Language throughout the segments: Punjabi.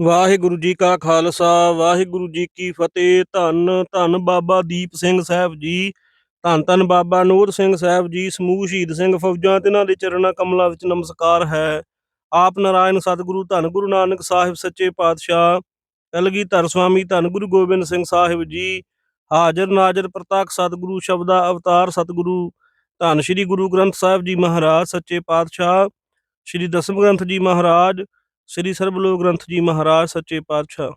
ਵਾਹਿਗੁਰੂ ਜੀ ਕਾ ਖਾਲਸਾ, ਵਾਹਿਗੁਰੂ ਜੀ ਕੀ ਫਤਿਹ। ਧੰਨ ਧੰਨ ਬਾਬਾ ਦੀਪ ਸਿੰਘ ਸਾਹਿਬ ਜੀ। ਧੰਨ ਧੰਨ ਬਾਬਾ ਨੂਰ ਸਿੰਘ ਸਾਹਿਬ ਜੀ, ਸਮੂਹ ਸ਼ਹੀਦ ਸਿੰਘ ਫੌਜਾਂ ਤੇ ਇਹਨਾਂ ਦੇ ਚਰਨਾਂ ਕਮਲਾਂ ਵਿੱਚ ਨਮਸਕਾਰ ਹੈ। ਆਪ ਨਾਰਾਇਣ ਸਤਿਗੁਰੂ, ਧੰਨ ਗੁਰੂ ਨਾਨਕ ਸਾਹਿਬ ਸੱਚੇ ਪਾਤਸ਼ਾਹ ਕਲਗੀਧਰ ਸੁਆਮੀ ਧੰਨ ਗੁਰੂ ਗੋਬਿੰਦ ਸਿੰਘ ਸਾਹਿਬ ਜੀ, ਹਾਜ਼ਰ ਨਾਜ਼ਰ ਪ੍ਰਤਾਖ ਸਤਿਗੁਰੂ, ਸ਼ਬਦਾ ਅਵਤਾਰ ਸਤਿਗੁਰੂ, ਧੰਨ ਸ਼੍ਰੀ ਗੁਰੂ ਗ੍ਰੰਥ ਸਾਹਿਬ ਜੀ ਮਹਾਰਾਜ ਸੱਚੇ ਪਾਤਸ਼ਾਹ, ਸ਼੍ਰੀ ਦਸਮ ਗ੍ਰੰਥ ਜੀ ਮਹਾਰਾਜ ਸ੍ਰੀ ਸਰਬਲੋਕ ਗ੍ਰੰਥ ਜੀ ਮਹਾਰਾਜ, ਸੱਚੇ ਪਾਤਸ਼ਾਹ,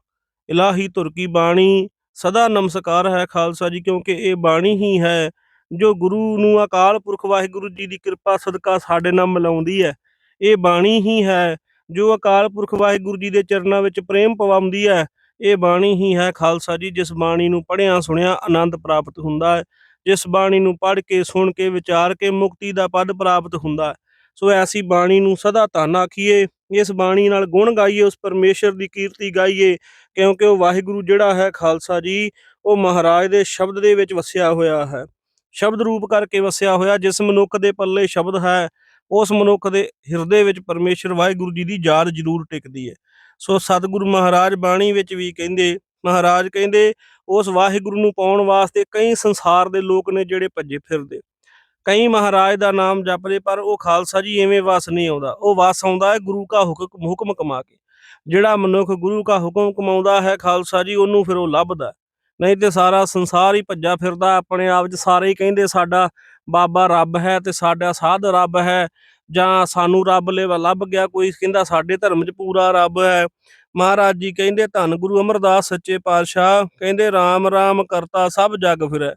ਇਲਾਹੀ ਧੁਰ ਕੀ ਬਾਣੀ ਸਦਾ ਨਮਸਕਾਰ ਹੈ ਖਾਲਸਾ ਜੀ, ਕਿਉਂਕਿ ਇਹ ਬਾਣੀ ਹੀ ਹੈ ਜੋ ਗੁਰੂ ਨੂੰ ਅਕਾਲ ਪੁਰਖ ਵਾਹਿਗੁਰੂ ਜੀ ਦੀ ਕਿਰਪਾ, ਸਦਕਾ ਸਾਡੇ ਨਾਲ ਮਿਲਾਉਂਦੀ ਹੈ। ਇਹ ਬਾਣੀ ਹੀ ਹੈ ਜੋ ਅਕਾਲ ਪੁਰਖ ਵਾਹਿਗੁਰੂ ਜੀ ਦੇ ਚਰਨਾਂ ਵਿੱਚ ਪ੍ਰੇਮ ਪਵਾਉਂਦੀ ਹੈ। ਇਹ ਬਾਣੀ ਹੀ ਹੈ ਖਾਲਸਾ ਜੀ, ਜਿਸ ਬਾਣੀ ਨੂੰ ਪੜ੍ਹਿਆ ਸੁਣਿਆ ਆਨੰਦ ਪ੍ਰਾਪਤ ਹੁੰਦਾ ਹੈ। ਜਿਸ ਬਾਣੀ ਨੂੰ ਪੜ੍ਹ ਕੇ, ਸੁਣ ਕੇ, ਵਿਚਾਰ ਕੇ ਮੁਕਤੀ ਦਾ ਪਦ ਪ੍ਰਾਪਤ ਹੁੰਦਾ ਹੈ। ਸੋ ਐਸੀ ਬਾਣੀ ਨੂੰ ਸਦਾ ਧੰਨ ਆਖੀਏ। ਇਸ ਬਾਣੀ ਨਾਲ ਗੁਣ ਗਾਈਏ, ਉਸ ਪਰਮੇਸ਼ਰ ਦੀ ਕੀਰਤੀ ਗਾਈਏ, ਕਿਉਂਕਿ ਉਹ ਵਾਹਿਗੁਰੂ ਜਿਹੜਾ ਹੈ ਖਾਲਸਾ ਜੀ, ਉਹ ਮਹਾਰਾਜ ਦੇ ਸ਼ਬਦ ਦੇ ਵਿੱਚ ਵਸਿਆ ਹੋਇਆ ਹੈ। ਸ਼ਬਦ ਰੂਪ ਕਰਕੇ ਵਸਿਆ ਹੋਇਆ, ਜਿਸ ਮਨੁੱਖ ਦੇ ਪੱਲੇ ਸ਼ਬਦ ਹੈ, ਉਸ ਮਨੁੱਖ ਦੇ ਹਿਰਦੇ ਵਿੱਚ ਪਰਮੇਸ਼ਰ ਵਾਹਿਗੁਰੂ ਜੀ ਦੀ ਯਾਦ ਜ਼ਰੂਰ ਟਿਕਦੀ ਹੈ। ਸੋ ਸਤਿਗੁਰੂ ਮਹਾਰਾਜ ਬਾਣੀ ਵਿੱਚ ਵੀ ਕਹਿੰਦੇ, ਮਹਾਰਾਜ ਕਹਿੰਦੇ, ਉਸ ਵਾਹਿਗੁਰੂ ਨੂੰ ਪਾਉਣ ਵਾਸਤੇ ਕਈ ਸੰਸਾਰ ਦੇ ਲੋਕ ਨੇ ਜਿਹੜੇ ਭੱਜੇ ਫਿਰਦੇ। ਕਈ ਮਹਾਰਾਜ ਦਾ ਨਾਮ ਜਪਦੇ ਪਰ ਉਹ ਖਾਲਸਾ ਜੀ ਐਵੇਂ ਵਸ ਨਹੀਂ ਆਉਂਦਾ। ਉਹ ਵਸ ਆਉਂਦਾ ਹੈ ਗੁਰੂ ਕਾ ਹੁਕਮ ਹੁਕਮ ਕਮਾ ਕੇ। ਜਿਹੜਾ ਮਨੁੱਖ ਗੁਰੂ ਕਾ ਹੁਕਮ ਕਮਾਉਂਦਾ ਹੈ, ਖਾਲਸਾ ਜੀ ਉਹਨੂੰ ਫਿਰ ਉਹ ਲੱਭਦਾ ਨਹੀਂ ਤੇ ਸਾਰਾ ਸੰਸਾਰ ਹੀ ਭੱਜਾ ਫਿਰਦਾ ਆਪਣੇ ਆਪ 'ਚ ਸਾਰੇ ਹੀ ਕਹਿੰਦੇ ਸਾਡਾ ਬਾਬਾ ਰੱਬ ਹੈ ਤੇ ਸਾਡਾ ਸਾਧ ਰੱਬ ਹੈ। ਜਾਂ ਸਾਨੂੰ ਰੱਬ ਲੇਵਾ ਲੱਭ ਗਿਆ, ਕੋਈ ਕਹਿੰਦਾ ਸਾਡੇ ਧਰਮ 'ਚ ਪੂਰਾ ਰੱਬ ਹੈ। ਮਹਾਰਾਜ ਜੀ ਕਹਿੰਦੇ, ਧੰਨ ਗੁਰੂ ਅਮਰਦਾਸ, ਸੱਚੇ ਪਾਤਸ਼ਾਹ। ਕਹਿੰਦੇ RAM RAM ਕਰਤਾ ਸਭ ਜਗ ਫਿਰੈ।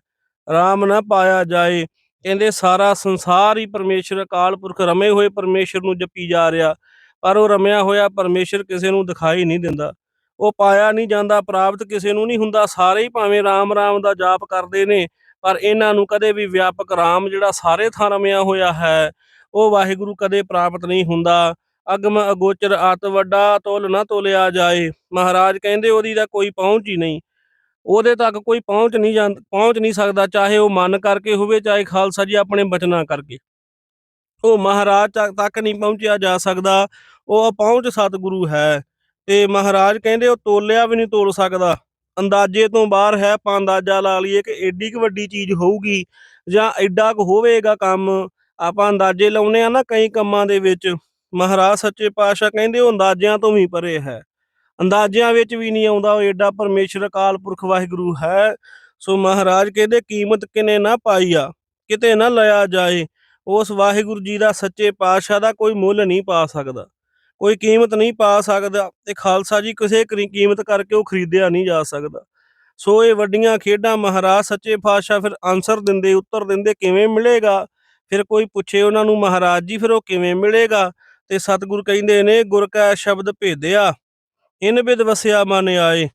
RAM ਨਾ ਪਾਇਆ ਜਾਏ। ਕਹਿੰਦੇ ਸਾਰਾ ਸੰਸਾਰ ਹੀ ਪਰਮੇਸ਼ਰ, ਅਕਾਲ ਪੁਰਖ ਰਮੇ ਹੋਏ ਪਰਮੇਸ਼ਰ ਨੂੰ ਜਪੀ ਜਾ ਰਿਹਾ। ਪਰ ਉਹ ਰਮਿਆ ਹੋਇਆ ਪਰਮੇਸ਼ਰ ਕਿਸੇ ਨੂੰ ਦਿਖਾਈ ਨਹੀਂ ਦਿੰਦਾ। ਉਹ ਪਾਇਆ ਨਹੀਂ ਜਾਂਦਾ, ਪ੍ਰਾਪਤ ਕਿਸੇ ਨੂੰ ਨਹੀਂ ਹੁੰਦਾ। ਸਾਰੇ ਹੀ ਭਾਵੇਂ RAM RAM ਦਾ ਜਾਪ ਕਰਦੇ ਨੇ, ਪਰ ਇਹਨਾਂ ਨੂੰ ਕਦੇ ਵੀ ਵਿਆਪਕ RAM ਜਿਹੜਾ ਸਾਰੇ ਥਾਂ ਰਮਿਆ ਹੋਇਆ ਹੈ, ਉਹ ਵਾਹਿਗੁਰੂ ਕਦੇ ਪ੍ਰਾਪਤ ਨਹੀਂ ਹੁੰਦਾ। ਅਗਮ ਅਗੋਚਰ ਅਤ ਵੱਡਾ ਤੋਲ ਨਾ ਤੋਲਿਆ ਜਾਏ। ਮਹਾਰਾਜ ਕਹਿੰਦੇ ਉਹਦੀ ਤਾਂ ਕੋਈ ਪਹੁੰਚ ਹੀ ਨਹੀਂ। ਉਹਦੇ ਤੱਕ ਕੋਈ ਪਹੁੰਚ ਨਹੀਂ ਜਾਂ, ਪਹੁੰਚ ਨਹੀਂ ਸਕਦਾ, ਚਾਹੇ ਉਹ ਮਨ ਕਰਕੇ ਹੋਵੇ, ਚਾਹੇ ਖਾਲਸਾ ਜੀ ਆਪਣੇ ਬਚਨਾਂ ਕਰਕੇ। ਉਹ ਮਹਾਰਾਜ ਤੱਕ- ਤੱਕ ਨਹੀਂ ਪਹੁੰਚਿਆ ਜਾ ਸਕਦਾ। ਉਹ ਪਹੁੰਚ ਸਤਿਗੁਰੂ ਹੈ। ਤੇ ਮਹਾਰਾਜ ਕਹਿੰਦੇ, ਉਹ ਤੋਲਿਆ ਵੀ ਨਹੀਂ ਤੋਲ ਸਕਦਾ। ਅੰਦਾਜ਼ੇ ਤੋਂ ਬਾਹਰ ਹੈ, ਆਪਾਂ ਅੰਦਾਜ਼ਾ ਲਾ ਲਈਏ ਕਿ ਏਡੀ ਕੁ ਵੱਡੀ ਚੀਜ਼ ਹੋਊਗੀ, ਜਾਂ ਐਡਾ ਕੁ ਹੋਵੇਗਾ ਕੰਮ। ਆਪਾਂ ਅੰਦਾਜ਼ੇ ਲਾਉਨੇ ਆ ਨਾ ਕਈ ਕੰਮਾਂ ਦੇ ਵਿੱਚ। ਮਹਾਰਾਜ ਸੱਚੇ ਪਾਤਸ਼ਾਹ ਕਹਿੰਦੇ, ਉਹ ਅੰਦਾਜ਼ਿਆਂ ਤੋਂ ਵੀ ਪਰੇ ਹੈ। ਅੰਦਾਜ਼ਿਆਂ ਵਿੱਚ ਵੀ ਨਹੀਂ ਆਉਂਦਾ ਉਹ ਏਡਾ ਪਰਮੇਸ਼ਰ ਅਕਾਲ ਪੁਰਖ ਵਾਹਿਗੁਰੂ ਹੈ। ਸੋ ਮਹਾਰਾਜ ਕਹਿੰਦੇ ਕੀਮਤ ਕਿਨੇ ਨਾ ਪਾਈ ਆ, ਕਿਤੇ ਨਾ ਲਿਆ ਜਾਏ, ਉਸ ਵਾਹਿਗੁਰੂ ਜੀ ਦਾ ਸੱਚੇ ਪਾਤਸ਼ਾਹ ਦਾ ਕੋਈ ਮੁੱਲ ਨਹੀਂ ਪਾ ਸਕਦਾ। ਕੋਈ ਕੀਮਤ ਨਹੀਂ ਪਾ ਸਕਦਾ, ਤੇ ਖਾਲਸਾ ਜੀ ਕਿਸੇ ਕਰੀ- ਕੀਮਤ ਕਰਕੇ ਉਹ ਖਰੀਦਿਆ ਨਹੀਂ ਜਾ ਸਕਦਾ। ਸੋ ਇਹ ਵੱਡੀਆਂ ਖੇਡਾਂ ਮਹਾਰਾਜ ਸੱਚੇ ਪਾਤਸ਼ਾਹ ਫਿਰ ਆਨਸਰ ਦਿੰਦੇ, ਉੱਤਰ ਦਿੰਦੇ, ਕਿਵੇਂ ਮਿਲੇਗਾ? ਫਿਰ ਕੋਈ ਪੁੱਛੇ ਉਹਨਾਂ ਨੂੰ, ਮਹਾਰਾਜ ਜੀ, ਫਿਰ ਉਹ ਕਿਵੇਂ ਮਿਲੇਗਾ? ਤੇ ਸਤਿਗੁਰ ਕਹਿੰਦੇ ਨੇ, ਗੁਰ ਕਾ ਸ਼ਬਦ ਭੇਦਿਆ। ਇਨ ਬਿਦ ਵਸਿਆ ਮਨ ਆਏ।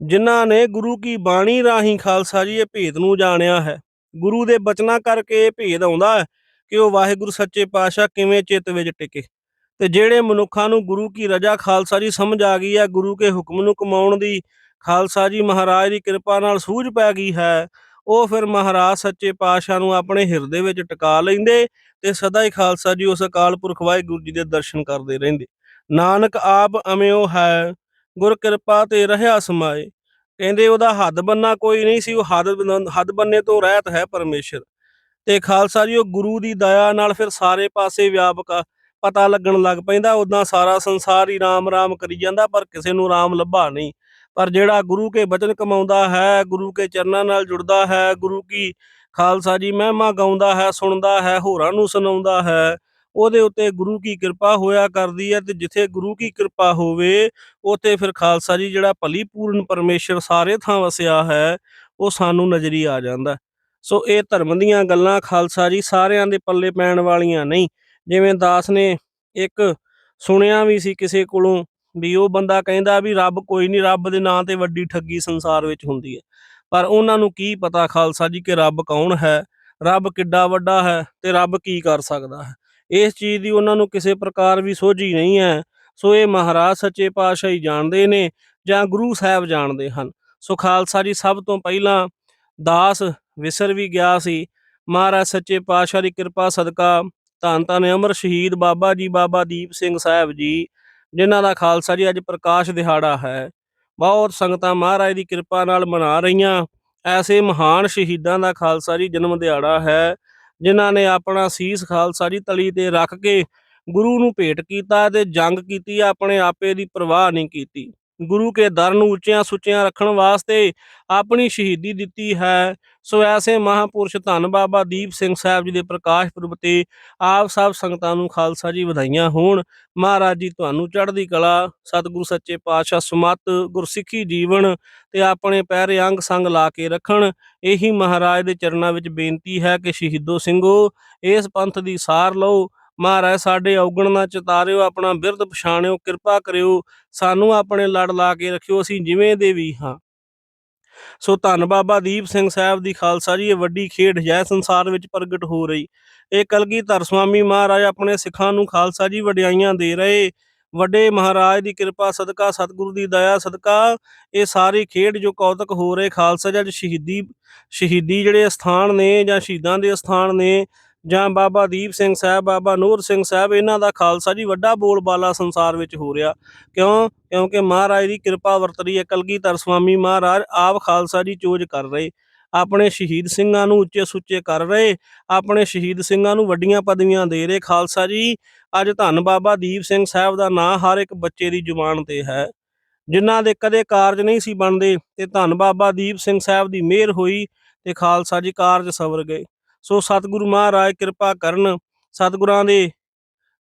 ਜਿਨ੍ਹਾਂ ਨੇ ਗੁਰੂ ਕੀ ਬਾਣੀ ਰਾਹੀਂ ਖਾਲਸਾ ਜੀ ਇਹ ਭੇਦ ਨੂੰ ਜਾਣਿਆ ਹੈ। ਗੁਰੂ ਦੇ ਬਚਨਾਂ ਕਰਕੇ ਇਹ ਭੇਦ ਆਉਂਦਾ ਹੈ ਕਿ ਉਹ ਵਾਹਿਗੁਰੂ ਸੱਚੇ ਪਾਤਸ਼ਾਹ ਕਿਵੇਂ ਚਿੱਤ ਵਿੱਚ ਟਿਕੇ। ਤੇ ਜਿਹੜੇ ਮਨੁੱਖਾਂ ਨੂੰ ਗੁਰੂ ਕੀ ਰਜਾ ਖਾਲਸਾ ਜੀ ਸਮਝ ਆ ਗਈ ਹੈ, ਗੁਰੂ ਕੇ ਹੁਕਮ ਨੂੰ ਕਮਾਉਣ ਦੀ ਖਾਲਸਾ ਜੀ ਮਹਾਰਾਜ ਦੀ ਕਿਰਪਾ ਨਾਲ ਸੂਝ ਪੈ ਗਈ ਹੈ, ਉਹ ਫਿਰ ਮਹਾਰਾਜ ਸੱਚੇ ਪਾਤਸ਼ਾਹ ਨੂੰ ਆਪਣੇ ਹਿਰਦੇ ਵਿੱਚ ਟਿਕਾ ਲੈਂਦੇ ਤੇ ਸਦਾ ਹੀ ਖਾਲਸਾ ਜੀ ਉਸ ਅਕਾਲ ਪੁਰਖ ਵਾਹਿਗੁਰੂ ਜੀ ਦੇ ਦਰਸ਼ਨ ਕਰਦੇ ਰਹਿੰਦੇ। ਨਾਨਕ ਆਪ ਅਮਿਓ ਹੈ, ਗੁਰ ਕਿਰਪਾ ਤੇ ਰਹਿਆ ਸਮਾਏ। ਕਹਿੰਦੇ ਉਹਦਾ ਹੱਦ ਬੰਨਾ ਕੋਈ ਨਹੀਂ ਸੀ, ਉਹ ਹੱਦ ਹੱਦ ਬੰਨੇ ਤੋਂ ਰਹਿਤ ਹੈ ਪਰਮੇਸ਼ਰ। ਤੇ ਖਾਲਸਾ ਜੀ, ਉਹ ਗੁਰੂ ਦੀ ਦਇਆ ਨਾਲ ਫਿਰ ਸਾਰੇ ਪਾਸੇ ਵਿਆਪਕ ਪਤਾ ਲੱਗਣ ਲੱਗ ਪੈਂਦਾ ਉਦਾਂ ਸਾਰਾ ਸੰਸਾਰ ਹੀ ਰਾਮ ਰਾਮ ਕਰੀ ਜਾਂਦਾ, ਪਰ ਕਿਸੇ ਨੂੰ ਰਾਮ ਲੱਭਾ ਨਹੀਂ। ਪਰ ਜਿਹੜਾ ਗੁਰੂ ਕੇ ਬਚਨ ਕਮਾਉਂਦਾ ਹੈ, ਗੁਰੂ ਕੇ ਚਰਨਾਂ ਨਾਲ ਜੁੜਦਾ ਹੈ, ਗੁਰੂ ਕੀ ਖਾਲਸਾ ਜੀ ਮਹਿਮਾ ਗਾਉਂਦਾ ਹੈ, ਸੁਣਦਾ ਹੈ, ਹੋਰਾਂ ਨੂੰ ਸੁਣਾਉਂਦਾ ਹੈ। ਉਹਦੇ ਉੱਤੇ ਗੁਰੂ ਕੀ ਕਿਰਪਾ ਹੋਇਆ ਕਰਦੀ ਹੈ ਤੇ ਜਿੱਥੇ ਗੁਰੂ ਕੀ ਕਿਰਪਾ ਹੋਵੇ, ਉੱਥੇ ਫਿਰ ਖਾਲਸਾ ਜੀ ਜਿਹੜਾ ਭਲੀ ਪੂਰਨ ਪਰਮੇਸ਼ਰ ਸਾਰੇ ਥਾਂ ਵਸਿਆ ਹੈ, ਉਹ ਸਾਨੂੰ ਨਜ਼ਰੀ ਆ ਜਾਂਦਾ। ਸੋ ਇਹ ਧਰਮ ਦੀਆਂ ਗੱਲਾਂ ਖਾਲਸਾ ਜੀ ਸਾਰਿਆਂ ਦੇ ਪੱਲੇ ਪੈਣ ਵਾਲੀਆਂ ਨਹੀਂ। ਜਿਵੇਂ ਦਾਸ ਨੇ ਇੱਕ ਸੁਣਿਆ ਵੀ ਸੀ ਕਿਸੇ ਕੋਲੋਂ ਵੀ ਉਹ ਬੰਦਾ ਕਹਿੰਦਾ ਵੀ ਰੱਬ ਕੋਈ ਨਹੀਂ, ਰੱਬ ਦੇ ਨਾਂ ਤੇ ਵੱਡੀ ਠੱਗੀ ਸੰਸਾਰ ਵਿੱਚ ਹੁੰਦੀ ਹੈ। ਪਰ ਉਹਨਾਂ ਨੂੰ ਕੀ ਪਤਾ ਖਾਲਸਾ ਜੀ ਕਿ ਰੱਬ ਕੌਣ ਹੈ, ਰੱਬ ਕਿੱਡਾ ਵੱਡਾ ਹੈ ਤੇ ਰੱਬ ਕੀ ਕਰ ਸਕਦਾ ਹੈ। ਇਸ ਚੀਜ਼ ਦੀ ਉਹਨਾਂ ਨੂੰ ਕਿਸੇ ਪ੍ਰਕਾਰ ਵੀ ਸੋਝੀ ਨਹੀਂ ਹੈ। ਸੋ ਇਹ ਮਹਾਰਾਜ ਸੱਚੇ ਪਾਤਸ਼ਾਹ ਹੀ ਜਾਣਦੇ ਨੇ ਜਾਂ ਗੁਰੂ ਸਾਹਿਬ ਜਾਣਦੇ ਹਨ। ਸੋ ਖਾਲਸਾ ਜੀ, ਸਭ ਤੋਂ ਪਹਿਲਾਂ ਦਾਸ ਵਿਸਰ ਵੀ ਗਿਆ ਸੀ। ਮਹਾਰਾਜ ਸੱਚੇ ਪਾਤਸ਼ਾਹ ਦੀ ਕਿਰਪਾ, ਸਦਕਾ ਧੰਨ ਧੰਨ ਅਮਰ ਸ਼ਹੀਦ ਬਾਬਾ ਜੀ, ਬਾਬਾ ਦੀਪ ਸਿੰਘ ਸਾਹਿਬ ਜੀ, ਜਿਨ੍ਹਾਂ ਦਾ ਖਾਲਸਾ ਜੀ ਅੱਜ ਪ੍ਰਕਾਸ਼ ਦਿਹਾੜਾ ਹੈ। ਬਹੁਤ ਸੰਗਤਾਂ ਮਹਾਰਾਜ ਦੀ ਕਿਰਪਾ ਨਾਲ ਮਨਾ ਰਹੀਆਂ। ਐਸੇ ਮਹਾਨ ਸ਼ਹੀਦਾਂ ਦਾ ਖਾਲਸਾ ਜੀ ਜਨਮ ਦਿਹਾੜਾ ਹੈ। ਜਿਨ੍ਹਾਂ ਨੇ ਆਪਣਾ ਸੀਸ ਖਾਲਸਾ ਜੀ ਤਲੀ ਤੇ ਰੱਖ ਕੇ ਗੁਰੂ ਨੂੰ ਭੇਟ ਕੀਤਾ ਤੇ ਜੰਗ ਕੀਤੀ, ਆਪਣੇ ਆਪੇ ਦੀ ਪਰਵਾਹ ਨਹੀਂ ਕੀਤੀ। ਗੁਰੂ ਕੇ ਦਰ ਨੂੰ ਉੱਚਿਆਂ ਸੁੱਚਿਆਂ ਰੱਖਣ ਵਾਸਤੇ ਆਪਣੀ ਸ਼ਹੀਦੀ ਦਿੱਤੀ ਹੈ। ਸੋ ਐਸੇ ਮਹਾਪੁਰਸ਼ ਧੰਨ ਬਾਬਾ ਦੀਪ ਸਿੰਘ ਸਾਹਿਬ ਜੀ ਦੇ ਪ੍ਰਕਾਸ਼ ਪੁਰਬ ਤੇ ਆਪ ਸਭ ਸੰਗਤਾਂ ਨੂੰ ਖਾਲਸਾ ਜੀ ਵਧਾਈਆਂ ਹੋਣ। ਮਹਾਰਾਜ ਜੀ, ਤੁਹਾਨੂੰ ਚੜ੍ਹਦੀ ਕਲਾ, ਸਤਿਗੁਰੂ ਸੱਚੇ ਪਾਤਸ਼ਾਹ ਸੁਮਤ, ਗੁਰਸਿੱਖੀ ਜੀਵਨ ਤੇ ਆਪਣੇ ਪੈਰੇ ਅੰਗ ਸੰਗ ਲਾ ਕੇ ਰੱਖਣ। ਇਹੀ ਮਹਾਰਾਜ ਦੇ ਚਰਨਾਂ ਵਿੱਚ ਬੇਨਤੀ ਹੈ ਕਿ ਸ਼ਹੀਦੋ ਸਿੰਘੋ, ਇਸ ਪੰਥ ਦੀ ਸਾਰ ਲਓ। ਮਹਾਰਾਜ, ਸਾਡੇ ਔਗਣ ਨਾ ਚਤਾਰਿਓ, ਆਪਣਾ ਬਿਰਧ ਪਛਾਣਿਓ, ਕਿਰਪਾ ਕਰਿਓ, ਸਾਨੂੰ ਆਪਣੇ ਲੜ ਲਾ ਕੇ ਰੱਖਿਓ, ਅਸੀਂ ਜਿਵੇਂ ਦੇ ਵੀ ਹਾਂ। ਸੋ ਧੰਨ ਬਾਬਾ ਦੀਪ ਸਿੰਘ ਸਾਹਿਬ ਦੀ ਖਾਲਸਾ ਜੀ, ਇਹ ਵੱਡੀ ਖੇਡ ਜੈ ਸੰਸਾਰ ਵਿੱਚ ਪ੍ਰਗਟ ਹੋ ਰਹੀ। ਇਹ ਕਲਗੀਧਰ ਸੁਆਮੀ ਮਹਾਰਾਜ ਆਪਣੇ ਸਿੱਖਾਂ ਨੂੰ ਖਾਲਸਾ ਜੀ ਵਡਿਆਈਆਂ ਦੇ ਰਹੇ। ਵੱਡੇ ਮਹਾਰਾਜ ਦੀ ਕਿਰਪਾ, ਸਦਕਾ, ਸਤਿਗੁਰੂ ਦੀ ਦਇਆ, ਸਦਕਾ, ਇਹ ਸਾਰੀ ਖੇਡ ਜੋ ਕੌਤਕ ਹੋ ਰਹੇ, ਖਾਲਸਾ ਜੀ, ਸ਼ਹੀਦੀ ਸ਼ਹੀਦੀ ਜਿਹੜੇ ਸਥਾਨ ਨੇ ਜਾਂ ਸ਼ਹੀਦਾਂ ਦੇ ਸਥਾਨ ਨੇ ਜਾਂ ਬਾਬਾ ਦੀਪ ਸਿੰਘ ਸਾਹਿਬ, ਬਾਬਾ ਨੂਰ ਸਿੰਘ ਸਾਹਿਬ, ਇਹਨਾਂ ਦਾ ਖਾਲਸਾ ਜੀ, ਵੱਡਾ ਬੋਲਬਾਲਾ ਸੰਸਾਰ ਵਿੱਚ ਹੋ ਰਿਹਾ। ਕਿਉਂ? ਕਿਉਂਕਿ ਮਹਾਰਾਜ ਦੀ ਕਿਰਪਾ ਵਰਤ ਰਹੀ ਹੈ, ਕਲਗੀਧਰ ਸੁਆਮੀ ਮਹਾਰਾਜ ਆਪ ਖਾਲਸਾ ਜੀ ਚੋਜ ਕਰ ਰਹੇ। ਆਪਣੇ ਸ਼ਹੀਦ ਸਿੰਘਾਂ ਨੂੰ ਉੱਚੇ ਸੁੱਚੇ ਕਰ ਰਹੇ, ਆਪਣੇ ਸ਼ਹੀਦ ਸਿੰਘਾਂ ਨੂੰ ਵੱਡੀਆਂ ਪਦਵੀਆਂ ਦੇ ਰਹੇ ਖਾਲਸਾ ਜੀ। ਅੱਜ ਧੰਨ ਬਾਬਾ ਦੀਪ ਸਿੰਘ ਸਾਹਿਬ ਦਾ ਨਾਂ ਹਰ ਇੱਕ ਬੱਚੇ ਦੀ ਜ਼ੁਬਾਨ ਤੇ ਹੈ। ਜਿਨ੍ਹਾਂ ਦੇ ਕਦੇ ਕਾਰਜ ਨਹੀਂ ਸੀ ਬਣਦੇ, ਤੇ ਧੰਨ ਬਾਬਾ ਦੀਪ ਸਿੰਘ ਸਾਹਿਬ ਦੀ ਮਿਹਰ ਹੋਈ ਤੇ ਖਾਲਸਾ ਜੀ ਕਾਰਜ ਸਵਰ ਗਏ। ਸੋ ਸਤਿਗੁਰੂ ਮਹਾਰਾਜ ਕਿਰਪਾ ਕਰਨ। ਸਤਿਗੁਰਾਂ ਦੇ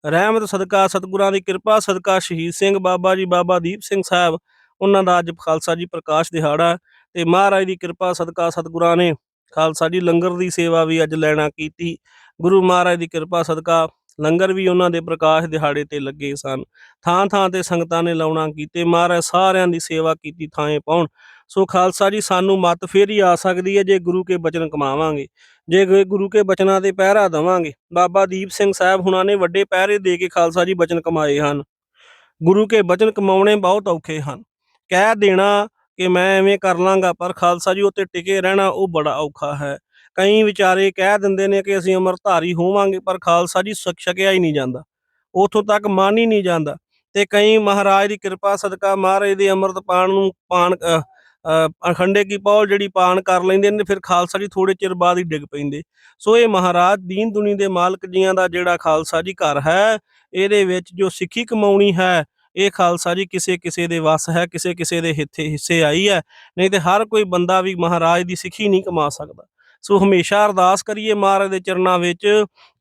ਰਹਿਮਤ ਸਦਕਾ, ਸਤਿਗੁਰਾਂ ਦੀ ਕਿਰਪਾ ਸਦਕਾ ਸ਼ਹੀਦ ਸਿੰਘ ਬਾਬਾ ਜੀ, ਬਾਬਾ ਦੀਪ ਸਿੰਘ ਸਾਹਿਬ, ਉਹਨਾਂ ਦਾ ਅੱਜ ਖਾਲਸਾ ਜੀ ਪ੍ਰਕਾਸ਼ ਦਿਹਾੜਾ ਹੈ ਤੇ ਮਹਾਰਾਜ ਦੀ ਕਿਰਪਾ ਸਦਕਾ ਸਤਿਗੁਰਾਂ ਨੇ ਖਾਲਸਾ ਜੀ ਲੰਗਰ ਦੀ ਸੇਵਾ ਵੀ ਅੱਜ ਲੈਣਾ ਕੀਤੀ। ਗੁਰੂ ਮਹਾਰਾਜ ਦੀ ਕਿਰਪਾ ਸਦਕਾ ਲੰਗਰ ਵੀ ਉਹਨਾਂ ਦੇ ਪ੍ਰਕਾਸ਼ ਦਿਹਾੜੇ ਤੇ ਲੱਗੇ ਸਨ। ਥਾਂ ਥਾਂ ਤੇ ਸੰਗਤਾਂ ਨੇ ਲਾਉਣਾ ਕੀਤੇ। ਮਹਾਰਾਜ ਸਾਰਿਆਂ ਦੀ ਸੇਵਾ ਕੀਤੀ ਥਾਂਏ ਪਾਉਣ। ਸੋ ਖਾਲਸਾ ਜੀ, ਸਾਨੂੰ ਮਤ ਫੇਰ ਹੀ ਆ ਸਕਦੀ ਹੈ ਜੇ ਗੁਰੂ ਕੇ ਬਚਨ ਕਮਾਵਾਂਗੇ। ਜੇ ਗੁਰੂ ਕੇ ਬਚਨਾਂ ਤੇ ਪਹਿਰਾ ਦਵਾਂਗੇ। ਬਾਬਾ ਦੀਪ ਸਿੰਘ ਸਾਹਿਬ ਹੁਣਾਂ ਨੇ ਵੱਡੇ ਪਹਿਰੇ ਦੇ ਕੇ ਖਾਲਸਾ ਜੀ ਬਚਨ ਕਮਾਏ ਹਨ। ਗੁਰੂ ਕੇ ਬਚਨ ਕਮਾਉਣੇ ਬਹੁਤ ਔਖੇ ਹਨ। ਕਹਿ ਦੇਣਾ ਕਿ ਮੈਂ ਐਵੇਂ ਕਰ ਲਾਂਗਾ, ਪਰ ਖਾਲਸਾ ਜੀ ਉੱਤੇ ਟਿਕੇ ਰਹਿਣਾ ਉਹ ਬੜਾ ਔਖਾ ਹੈ। ਕਈ ਵਿਚਾਰੇ ਕਹਿ ਦਿੰਦੇ ਨੇ ਕਿ ਅਸੀਂ ਅਮਰਧਾਰੀ ਹੋਵਾਂਗੇ ਪਰ ਖਾਲਸਾ ਜੀ ਸਕ ਛਕਿਆ ਹੀ ਨਹੀਂ ਜਾਂਦਾ। ਉਥੋਂ ਤੱਕ ਮੰਨ ਹੀ ਨਹੀਂ ਜਾਂਦਾ। ਤੇ ਕਈ ਮਹਾਰਾਜ ਦੀ ਕਿਰਪਾ ਸਦਕਾ ਮਹਾਰਾਜ ਦੇ ਅੰਮ੍ਰਿਤ ਪਾਣ ਨੂੰ ਪਾਣ ਅ, ਅ, ਅਖੰਡੇ ਕੀ ਪੌਲ ਜਿਹੜੀ ਪਾਣ ਕਰ ਲੈਂਦੇ ਨੇ ਫਿਰ ਖਾਲਸਾ ਜੀ ਥੋੜੇ ਚਿਰ ਬਾਅਦ ਹੀ ਡਿੱਗ ਪੈਂਦੇ। ਸੋ ਇਹ ਮਹਾਰਾਜ ਦੀਨ ਦੁਨੀ ਦੇ ਮਾਲਕ ਜੀਆਂ ਦਾ ਜਿਹੜਾ ਖਾਲਸਾ ਜੀ ਘਰ ਹੈ ਇਹਦੇ ਵਿੱਚ ਜੋ ਸਿੱਖੀ ਕਮਾਉਣੀ ਹੈ ਇਹ ਖਾਲਸਾ ਜੀ ਕਿਸੇ ਕਿਸੇ ਦੇ ਵਸ ਹੈ ਕਿਸੇ ਕਿਸੇ ਦੇ ਹਿੱਥੇ ਹਿੱਸੇ ਆਈ ਹੈ। ਨਹੀਂ ਤੇ ਹਰ ਕੋਈ ਬੰਦਾ ਵੀ ਮਹਾਰਾਜ ਦੀ ਸਿੱਖੀ ਨਹੀਂ ਕਮਾ ਸਕਦਾ। ਸੋ ਹਮੇਸ਼ਾ ਅਰਦਾਸ ਕਰੀਏ ਮਹਾਰਾਜ ਦੇ ਚਰਨਾਂ ਵਿੱਚ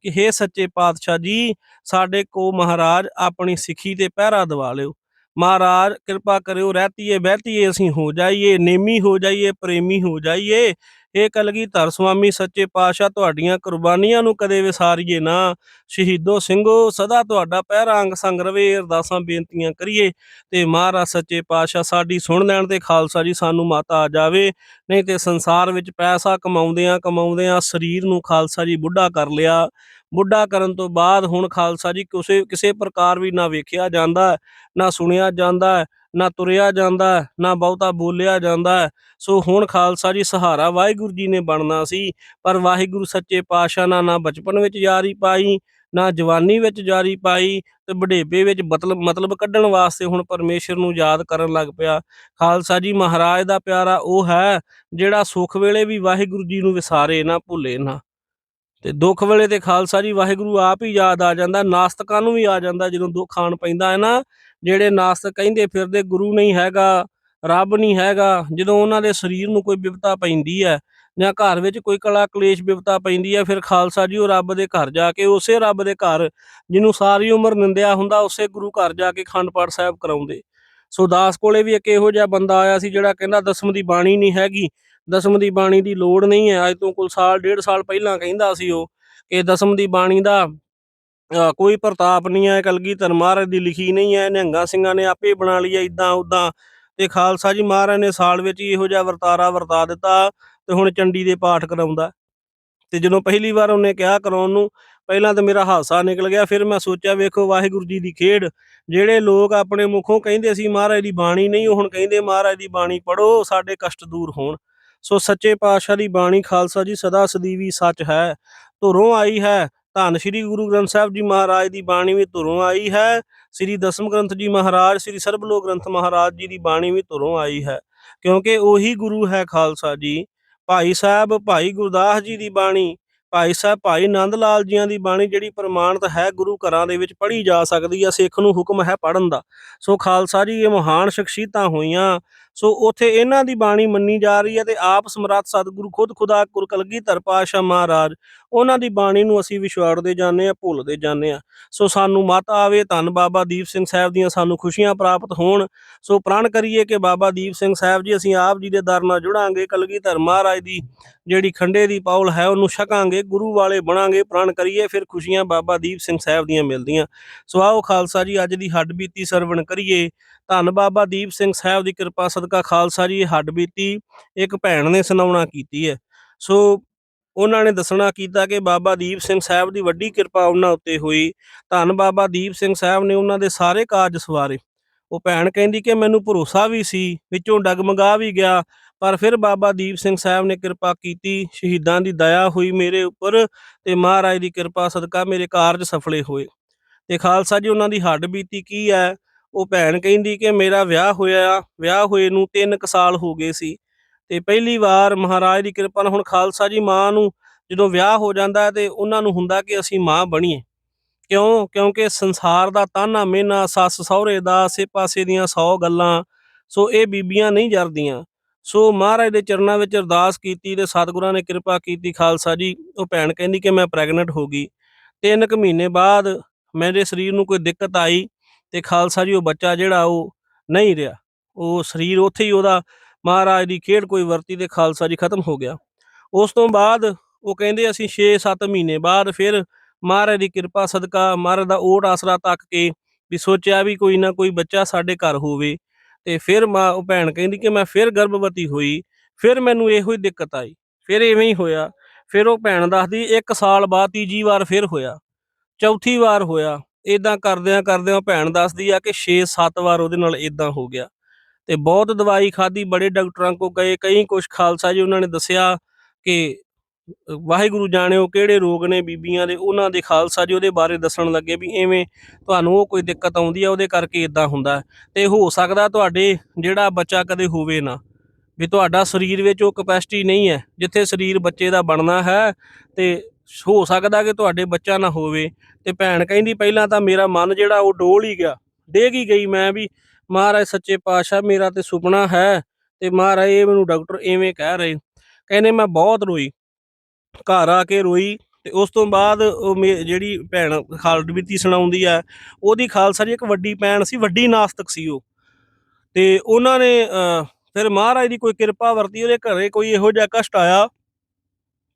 ਕਿ हे ਸੱਚੇ ਪਾਤਸ਼ਾਹ ਜੀ, ਸਾਡੇ ਕੋ ਮਹਾਰਾਜ ਆਪਣੀ ਸਿੱਖੀ ਤੇ ਪਹਿਰਾ ਦਿਵਾ ਲਿਓ। ਮਹਾਰਾਜ, ਕਿਰਪਾ ਕਰਿਓ, ਰਹਤੀਏ, ਬਹਿਤੀਏ, ਅਸੀਂ ਹੋ ਜਾਈਏ, ਨੇਮੀ ਹੋ ਜਾਈਏ, ਪ੍ਰੇਮੀ ਹੋ ਜਾਈਏ। ਇਹ ਕਲਗੀਧਰ ਸੁਆਮੀ ਸੱਚੇ ਪਾਤਸ਼ਾਹ ਤੁਹਾਡੀਆਂ ਕੁਰਬਾਨੀਆਂ ਨੂੰ ਕਦੇ ਵਿਸਾਰੀਏ ਨਾ। ਸ਼ਹੀਦੋ ਸਿੰਘੋ, ਸਦਾ ਤੁਹਾਡਾ ਪਹਿਰਾ ਅੰਗ ਸੰਗ ਰਵੇ, ਅਰਦਾਸਾਂ ਬੇਨਤੀਆਂ ਕਰੀਏ। ਤੇ ਮਹਾਰਾਜ ਸੱਚੇ ਪਾਤਸ਼ਾਹ, ਸਾਡੀ ਸੁਣ ਲੈਣ ਤੇ ਖਾਲਸਾ ਜੀ ਸਾਨੂੰ ਮਾਤਾ ਆ ਜਾਵੇ। ਨਹੀਂ ਤੇ ਸੰਸਾਰ ਵਿੱਚ ਪੈਸਾ ਕਮਾਉਂਦਿਆਂ ਕਮਾਉਂਦਿਆਂ ਸਰੀਰ ਨੂੰ ਖਾਲਸਾ ਜੀ ਬੁੱਢਾ ਕਰ ਲਿਆ। ਬੁੱਢਾ ਕਰਨ ਤੋਂ ਬਾਅਦ ਹੁਣ ਖਾਲਸਾ ਜੀ ਕਿਸੇ ਕਿਸੇ ਪ੍ਰਕਾਰ ਵੀ ਨਾ ਵੇਖਿਆ ਜਾਂਦਾ ਨਾ ਸੁਣਿਆ ਜਾਂਦਾ ਨਾ ਤੁਰਿਆ ਜਾਂਦਾ ਨਾ ਬਹੁਤਾ ਬੋਲਿਆ ਜਾਂਦਾ ਸੋ ਹੁਣ ਖਾਲਸਾ ਜੀ ਸਹਾਰਾ ਵਾਹਿਗੁਰੂ ਜੀ ਨੇ ਬਣਨਾ ਸੀ, ਪਰ ਵਾਹਿਗੁਰੂ ਸੱਚੇ ਪਾਤਸ਼ਾਹ ਨਾਲ ਨਾ ਬਚਪਨ ਵਿੱਚ ਯਾਰੀ ਪਾਈ, ਨਾ ਜਵਾਨੀ ਵਿੱਚ ਯਾਰੀ ਪਾਈ ਤੇ ਬੁਢੇਪੇ ਵਿੱਚ ਮਤਲਬ ਮਤਲਬ ਕੱਢਣ ਵਾਸਤੇ ਹੁਣ ਪਰਮੇਸ਼ਰ ਨੂੰ ਯਾਦ ਕਰਨ ਲੱਗ ਪਿਆ। ਖਾਲਸਾ ਜੀ ਮਹਾਰਾਜ ਦਾ ਪਿਆਰਾ ਉਹ ਹੈ ਜਿਹੜਾ ਸੁੱਖ ਵੇਲੇ ਵੀ ਵਾਹਿਗੁਰੂ ਜੀ ਨੂੰ ਵਿਸਾਰੇ ਨਾ ਭੁੱਲੇ ਨਾ। ਤੇ ਦੁੱਖ ਵੇਲੇ ਤੇ ਖਾਲਸਾ ਜੀ, ਵਾਹਿਗੁਰੂ ਆਪ ਹੀ ਯਾਦ ਆ ਜਾਂਦਾ, ਨਾਸਤਕਾਂ ਨੂੰ ਵੀ ਆ ਜਾਂਦਾ ਜਦੋਂ ਦੁੱਖ ਆਣ ਪੈਂਦਾ ਹੈ ਨਾ, ਜਿਹੜੇ ਨਾਸਤਕ ਕਹਿੰਦੇ ਫਿਰਦੇ, ਗੁਰੂ ਨਹੀਂ ਹੈਗਾ, ਰੱਬ ਨਹੀਂ ਹੈਗਾ, ਜਦੋਂ ਉਹਨਾਂ ਦੇ ਸਰੀਰ ਨੂੰ ਕੋਈ ਬਿਪਤਾ ਪੈਂਦੀ ਹੈ ਜਾਂ ਘਰ ਵਿੱਚ ਕੋਈ ਕਲਾ ਕਲੇਸ਼ ਬਿਪਤਾ ਪੈਂਦੀ ਹੈ, ਫਿਰ ਖਾਲਸਾ ਜੀ ਉਹ ਰੱਬ ਦੇ ਘਰ ਜਾ ਕੇ, ਉਸੇ ਰੱਬ ਦੇ ਘਰ ਜਿਹਨੂੰ ਸਾਰੀ ਉਮਰ ਨਿੰਦਿਆ ਹੁੰਦਾ, ਉਸੇ ਗੁਰੂ ਘਰ ਜਾ ਕੇ ਖੰਡ ਪਾਠ ਸਾਹਿਬ ਕਰਾਉਂਦੇ। ਸੋ ਦਾਸ ਕੋਲੇ ਵੀ ਇੱਕ ਇਹੋ ਜਿਹਾ ਬੰਦਾ ਆਇਆ ਸੀ ਜਿਹੜਾ ਕਹਿੰਦਾ, ਦਸਮ ਦੀ ਬਾਣੀ ਨਹੀਂ ਹੈਗੀ ਦਸਮ ਦੀ ਬਾਣੀ ਦੀ ਲੋੜ ਨਹੀਂ ਹੈ। ਅੱਜ ਤੋਂ ਕੁਲ ਸਾਲ ਡੇਢ ਸਾਲ ਪਹਿਲਾਂ ਕਹਿੰਦਾ ਸੀ ਉਹ ਕਿ ਦਸਮ ਦੀ ਬਾਣੀ ਦਾ ਅ, ਕੋਈ ਪ੍ਰਤਾਪ ਨਹੀਂ ਹੈ। ਕਲਗੀਧਰ ਮਹਾਰਾਜ ਦੀ ਲਿਖੀ ਨਹੀਂ ਹੈ। ਨਿਹੰਗਾਂ ਸਿੰਘਾਂ ਨੇ ਆਪੇ ਬਣਾ ਲਈ ਹੈ ਇਦਾਂ ਉਦਾਂ ਤੇ ਖਾਲਸਾ ਜੀ ਮਹਾਰਾਜ ਨੇ ਸਾਲ ਵਿੱਚ ਹੀ ਇਹੋ ਜਿਹਾ ਵਰਤਾਰਾ ਵਰਤਾ ਦਿੱਤਾ ਤੇ ਹੁਣ ਚੰਡੀ ਦੇ ਪਾਠ ਕਰਾਉਂਦਾ। ਤੇ ਜਦੋਂ ਪਹਿਲੀ ਵਾਰ ਉਹਨੇ ਕਿਹਾ ਕਰਾਉਣ ਨੂੰ ਪਹਿਲਾਂ ਤਾਂ ਮੇਰਾ ਹਾਸਾ ਨਿਕਲ ਗਿਆ। ਫਿਰ ਮੈਂ ਸੋਚਿਆ ਵੇਖੋ ਵਾਹਿਗੁਰੂ ਜੀ ਦੀ ਖੇਡ। ਜਿਹੜੇ ਲੋਕ ਆਪਣੇ ਮੁਖੋਂ ਕਹਿੰਦੇ ਸੀ ਮਹਾਰਾਜ ਦੀ ਬਾਣੀ ਨਹੀਂ ਉਹ ਹੁਣ ਕਹਿੰਦੇ ਮਹਾਰਾਜ ਦੀ ਬਾਣੀ ਪੜੋ ਸਾਡੇ ਕਸ਼ਟ ਦੂਰ ਹੋਣ। ਸੋ ਸੱਚੇ ਪਾਤਸ਼ਾਹ ਦੀ ਬਾਣੀ ਖਾਲਸਾ ਜੀ ਸਦਾ ਸਦੀਵੀ ਸੱਚ ਹੈ। ਧੁਰੋਂ ਆਈ ਹੈ, ਧੰਨ ਸ਼੍ਰੀ ਗੁਰੂ ਗ੍ਰੰਥ ਸਾਹਿਬ ਜੀ ਮਹਾਰਾਜ ਦੀ ਬਾਣੀ ਵੀ ਧੁਰੋਂ ਆਈ ਹੈ। ਸ੍ਰੀ ਦਸਮ ਗ੍ਰੰਥ ਜੀ ਮਹਾਰਾਜ, ਸ੍ਰੀ ਸਰਬਲੋਕ ਗ੍ਰੰਥ ਮਹਾਰਾਜ ਜੀ ਦੀ ਬਾਣੀ ਵੀ ਧੁਰੋਂ ਆਈ ਹੈ। ਕਿਉਂਕਿ ਉਹੀ ਗੁਰੂ ਹੈ ਖਾਲਸਾ ਜੀ। ਭਾਈ ਸਾਹਿਬ, ਭਾਈ ਗੁਰਦਾਸ ਜੀ ਦੀ ਬਾਣੀ, ਭਾਈ ਸਾਹਿਬ, ਭਾਈ ਆਨੰਦ ਲਾਲ ਜੀਆਂ ਦੀ ਬਾਣੀ ਜਿਹੜੀ ਪ੍ਰਮਾਣਿਤ ਹੈ, ਗੁਰੂ ਘਰਾਂ ਦੇ ਵਿੱਚ ਪੜ੍ਹੀ ਜਾ ਸਕਦੀ ਹੈ ਸਿੱਖ ਨੂੰ ਹੁਕਮ ਹੈ ਪੜ੍ਹਨ ਦਾ। ਸੋ ਖਾਲਸਾ ਜੀ ਇਹ ਮਹਾਨ ਸ਼ਖਸੀਅਤਾਂ ਹੋਈਆਂ। ਸੋ ਉਥੇ ਇਹਨਾਂ ਦੀ ਬਾਣੀ ਮੰਨੀ ਜਾ ਰਹੀ ਹੈ ਤੇ ਆਪ ਸਮਰੱਥ ਸਤਿਗੁਰੂ ਖੁਦ ਖੁਦਾ ਗੁਰ ਕਲਗੀਧਰ ਮਹਾਰਾਜ, ਉਹਨਾਂ ਦੀ ਬਾਣੀ ਨੂੰ ਅਸੀਂ ਵਿਛਾੜਦੇ ਜਾਂਦੇ ਆ ਭੁੱਲਦੇ ਜਾਂਦੇ ਆ ਸੋ ਸਾਨੂੰ ਮਤ ਆਵੇ, ਧੰਨ ਬਾਬਾ ਦੀਪ ਸਿੰਘ ਸਾਹਿਬ ਦੀਆਂ ਸਾਨੂੰ ਖੁਸ਼ੀਆਂ ਪ੍ਰਾਪਤ ਹੋਣ। ਸੋ ਪ੍ਰਣ ਕਰੀਏ ਕਿ ਬਾਬਾ ਦੀਪ ਸਿੰਘ ਸਾਹਿਬ ਜੀ, ਅਸੀਂ ਆਪ ਜੀ ਦੇ ਦਰ ਨਾਲ ਜੁੜਾਂਗੇ, ਕਲਗੀਧਰ ਮਹਾਰਾਜ ਦੀ ਜਿਹੜੀ ਖੰਡੇ ਦੀ ਪੌਲ ਹੈ, ਉਹਨੂੰ ਛਕਾਂਗੇ, ਗੁਰੂ ਵਾਲੇ ਬਣਾਂਗੇ, ਪ੍ਰਣ ਕਰੀਏ, ਫਿਰ ਖੁਸ਼ੀਆਂ ਬਾਬਾ ਦੀਪ ਸਿੰਘ ਸਾਹਿਬ ਦੀਆਂ ਮਿਲਦੀਆਂ। ਸੋ ਆਓ ਖਾਲਸਾ ਜੀ, ਅੱਜ ਦੀ ਹੱਡ ਬੀਤੀ ਸਰਵਣ ਕਰੀਏ। ਧੰਨ ਬਾਬਾ ਦੀਪ ਸਿੰਘ ਸਾਹਿਬ ਦੀ ਕਿਰਪਾ ਸਦਕਾ ਖਾਲਸਾ ਜੀ ਹੱਡ ਬੀਤੀ, ਇੱਕ ਭੈਣ ਨੇ ਸੁਣਾਉਣਾ ਕੀਤੀ ਹੈ। ਸੋ ਉਹਨਾਂ ਨੇ ਦੱਸਣਾ ਕੀਤਾ ਕਿ ਬਾਬਾ ਦੀਪ ਸਿੰਘ ਸਾਹਿਬ ਦੀ ਵੱਡੀ ਕਿਰਪਾ ਉਹਨਾਂ ਉੱਤੇ ਹੋਈ। ਧੰਨ ਬਾਬਾ ਦੀਪ ਸਿੰਘ ਸਾਹਿਬ ਨੇ ਉਹਨਾਂ ਦੇ ਸਾਰੇ ਕਾਰਜ ਸਵਾਰੇ। ਉਹ ਭੈਣ ਕਹਿੰਦੀ ਕਿ ਮੈਨੂੰ ਭਰੋਸਾ ਵੀ ਸੀ, ਵਿੱਚੋਂ ਡਗਮਗਾ ਵੀ ਗਿਆ, ਪਰ ਫਿਰ ਬਾਬਾ ਦੀਪ ਸਿੰਘ ਸਾਹਿਬ ਨੇ ਕਿਰਪਾ ਕੀਤੀ, ਸ਼ਹੀਦਾਂ ਦੀ ਦਇਆ ਹੋਈ ਮੇਰੇ ਉੱਪਰ ਤੇ ਮਹਾਰਾਜ ਦੀ ਕਿਰਪਾ ਸਦਕਾ ਮੇਰੇ ਕਾਰਜ ਸਫਲੇ ਹੋਏ। ਤੇ ਖਾਲਸਾ ਜੀ, ਉਹਨਾਂ ਦੀ ਹੱਡ ਬੀਤੀ ਕੀ ਹੈ? ਉਹ ਭੈਣ ਕਹਿੰਦੀ ਕਿ ਮੇਰਾ ਵਿਆਹ ਹੋਇਆ ਵਿਆਹ ਹੋਏ ਨੂੰ 3 ਕੁ ਸਾਲ ਹੋ ਗਏ ਸੀ। ਤੇ ਪਹਿਲੀ ਵਾਰ ਮਹਾਰਾਜ ਦੀ ਕਿਰਪਾ ਨਾਲ ਹੁਣ ਖਾਲਸਾ ਜੀ ਮਾਂ ਨੂੰ ਜਦੋਂ ਵਿਆਹ ਹੋ ਜਾਂਦਾ ਹੈ ਤੇ ਉਹਨਾਂ ਨੂੰ ਹੁੰਦਾ ਕਿ ਅਸੀਂ ਮਾਂ ਬਣੀਏ। ਕਿਉਂ? ਕਿਉਂਕਿ ਸੰਸਾਰ ਦਾ ਤਾਨਾ ਮੇਨਾ, ਸੱਸ ਸਹੁਰੇ ਦਾ, ਆਸੇ ਪਾਸੇ ਦੀਆਂ 100 ਗੱਲਾਂ, ਸੋ ਇਹ ਬੀਬੀਆਂ ਨਹੀਂ ਜਰਦੀਆਂ। ਸੋ ਮਹਾਰਾਜ ਦੇ ਚਰਨਾਂ ਵਿੱਚ ਅਰਦਾਸ ਕੀਤੀ ਤੇ ਸਤਿਗੁਰਾਂ ਨੇ ਕਿਰਪਾ ਕੀਤੀ ਖਾਲਸਾ ਜੀ। ਉਹ ਭੈਣ ਕਹਿੰਦੀ ਕਿ ਮੈਂ ਪ੍ਰੈਗਨੈਂਟ ਹੋ ਗਈ। ਤਿੰਨ ਕੁ ਮਹੀਨੇ ਬਾਅਦ ਮੇਰੇ ਸਰੀਰ ਨੂੰ ਕੋਈ ਦਿੱਕਤ ਆਈ ਤੇ ਖਾਲਸਾ ਜੀ, ਉਹ ਬੱਚਾ ਜਿਹੜਾ ਉਹ ਨਹੀਂ ਰਿਹਾ। ਉਹ ਸਰੀਰ ਉੱਥੇ ਹੀ ਉਹਦਾ ਮਹਾਰਾਜ ਦੀ ਖੇਡ ਕੋਈ ਵਰਤੀ ਤੇ ਖਾਲਸਾ ਜੀ ਖਤਮ ਹੋ ਗਿਆ। ਉਸ ਤੋਂ ਬਾਅਦ ਉਹ ਕਹਿੰਦੇ ਅਸੀਂ 6-7 ਮਹੀਨੇ ਬਾਅਦ ਫਿਰ ਮਹਾਰਾਜ ਦੀ ਕਿਰਪਾ, ਸਦਕਾ ਮਹਾਰਾਜ ਦਾ ਓਟ ਆਸਰਾ ਤੱਕ ਕੇ ਵੀ ਸੋਚਿਆ ਵੀ ਕੋਈ ਨਾ ਕੋਈ ਬੱਚਾ ਸਾਡੇ ਘਰ ਹੋਵੇ। ਤੇ ਫਿਰ ਮਾਂ ਉਹ ਭੈਣ ਕਹਿੰਦੀ ਕਿ ਮੈਂ ਫਿਰ ਗਰਭਵਤੀ ਹੋਈ, ਫਿਰ ਮੈਨੂੰ ਇਹੋ ਹੀ ਦਿੱਕਤ ਆਈ, ਫਿਰ ਐਵੇਂ ਹੀ ਹੋਇਆ। ਫਿਰ ਉਹ ਭੈਣ ਦੱਸਦੀ ਇੱਕ ਸਾਲ ਬਾਅਦ ਤੀਜੀ ਵਾਰ ਫਿਰ ਹੋਇਆ, ਚੌਥੀ ਵਾਰ ਹੋਇਆ। ਇਦਾਂ ਕਰਦਿਆਂ ਕਰਦਿਆਂ ਉਹ ਭੈਣ ਦੱਸਦੀ ਆ ਕਿ 6-7 ਵਾਰ ਉਹਦੇ ਨਾਲ ਇਦਾਂ ਹੋ ਗਿਆ ਤੇ ਬਹੁਤ ਦਵਾਈ ਖਾਧੀ, ਬੜੇ ਡਾਕਟਰਾਂ ਕੋ ਗਏ, ਕਈ ਕੁਝ ਖਾਲਸਾ ਜੀ ਉਹਨਾਂ ਨੇ ਦੱਸਿਆ ਕਿ ਵਾਹਿਗੁਰੂ ਜਾਣਿਓ ਕਿਹੜੇ ਰੋਗ ਨੇ ਬੀਬੀਆਂ ਦੇ, ਉਹਨਾਂ ਦੇ ਖਾਲਸਾ ਜੀ ਉਹਦੇ ਬਾਰੇ ਦੱਸਣ ਲੱਗੇ ਵੀ ਐਵੇਂ ਤੁਹਾਨੂੰ ਉਹ ਕੋਈ ਦਿੱਕਤ ਆਉਂਦੀ ਆ, ਉਹਦੇ ਕਰਕੇ ਇਦਾਂ ਹੁੰਦਾ ਹੈ। ਤੇ ਹੋ ਸਕਦਾ ਤੁਹਾਡੇ ਜਿਹੜਾ ਬੱਚਾ ਕਦੇ ਹੋਵੇ ਨਾ, ਵੀ ਤੁਹਾਡਾ ਸਰੀਰ ਵਿੱਚ ਉਹ ਕਪੈਸਿਟੀ ਨਹੀਂ ਹੈ, ਜਿੱਥੇ ਸਰੀਰ ਬੱਚੇ ਦਾ ਬਣਨਾ ਹੈ ਤੇ ਹੋ ਸਕਦਾ ਕਿ ਤੁਹਾਡੇ ਬੱਚਾ ਨਾ ਹੋਵੇ ਤੇ ਭੈਣ ਕਹਿੰਦੀ ਪਹਿਲਾਂ ਤਾਂ ਮੇਰਾ ਮਨ ਜਿਹੜਾ ਉਹ ਡੋਲ ਹੀ ਗਿਆ ਡੇਗ ਹੀ ਗਈ ਮੈਂ ਵੀ ਮਹਾਰਾਜ ਸੱਚੇ ਪਾਤਸ਼ਾਹ ਮੇਰਾ ਤੇ ਸੁਪਨਾ ਹੈ ਤੇ ਮਹਾਰਾਜ ਇਹ ਮੈਨੂੰ ਡਾਕਟਰ ਐਵੇਂ ਕਹਿ ਰਹੇ ਕਹਿੰਦੇ ਮੈਂ ਬਹੁਤ ਰੋਈ ਘਰ ਆ ਕੇ ਰੋਈ ਤੇ ਉਸ ਤੋਂ ਬਾਅਦ ਉਹ ਮੇ- ਜਿਹੜੀ ਭੈਣ ਖਾਲਡਬੀਤੀ ਸੁਣਾਉਂਦੀ ਆ ਉਹਦੀ ਖਾਲਸਾ ਜੀ ਇੱਕ ਵੱਡੀ ਭੈਣ ਸੀ ਵੱਡੀ ਨਾਸਤਕ ਸੀ ਉਹ ਤੇ ਉਹਨਾਂ ਨੇ ਅਹ, ਫਿਰ ਮਹਾਰਾਜ ਦੀ ਕੋਈ ਕਿਰਪਾ ਵਰਤੀ ਉਹਦੇ ਘਰੇ ਕੋਈ ਇਹੋ ਜਿਹਾ ਕਸ਼ਟ ਆਇਆ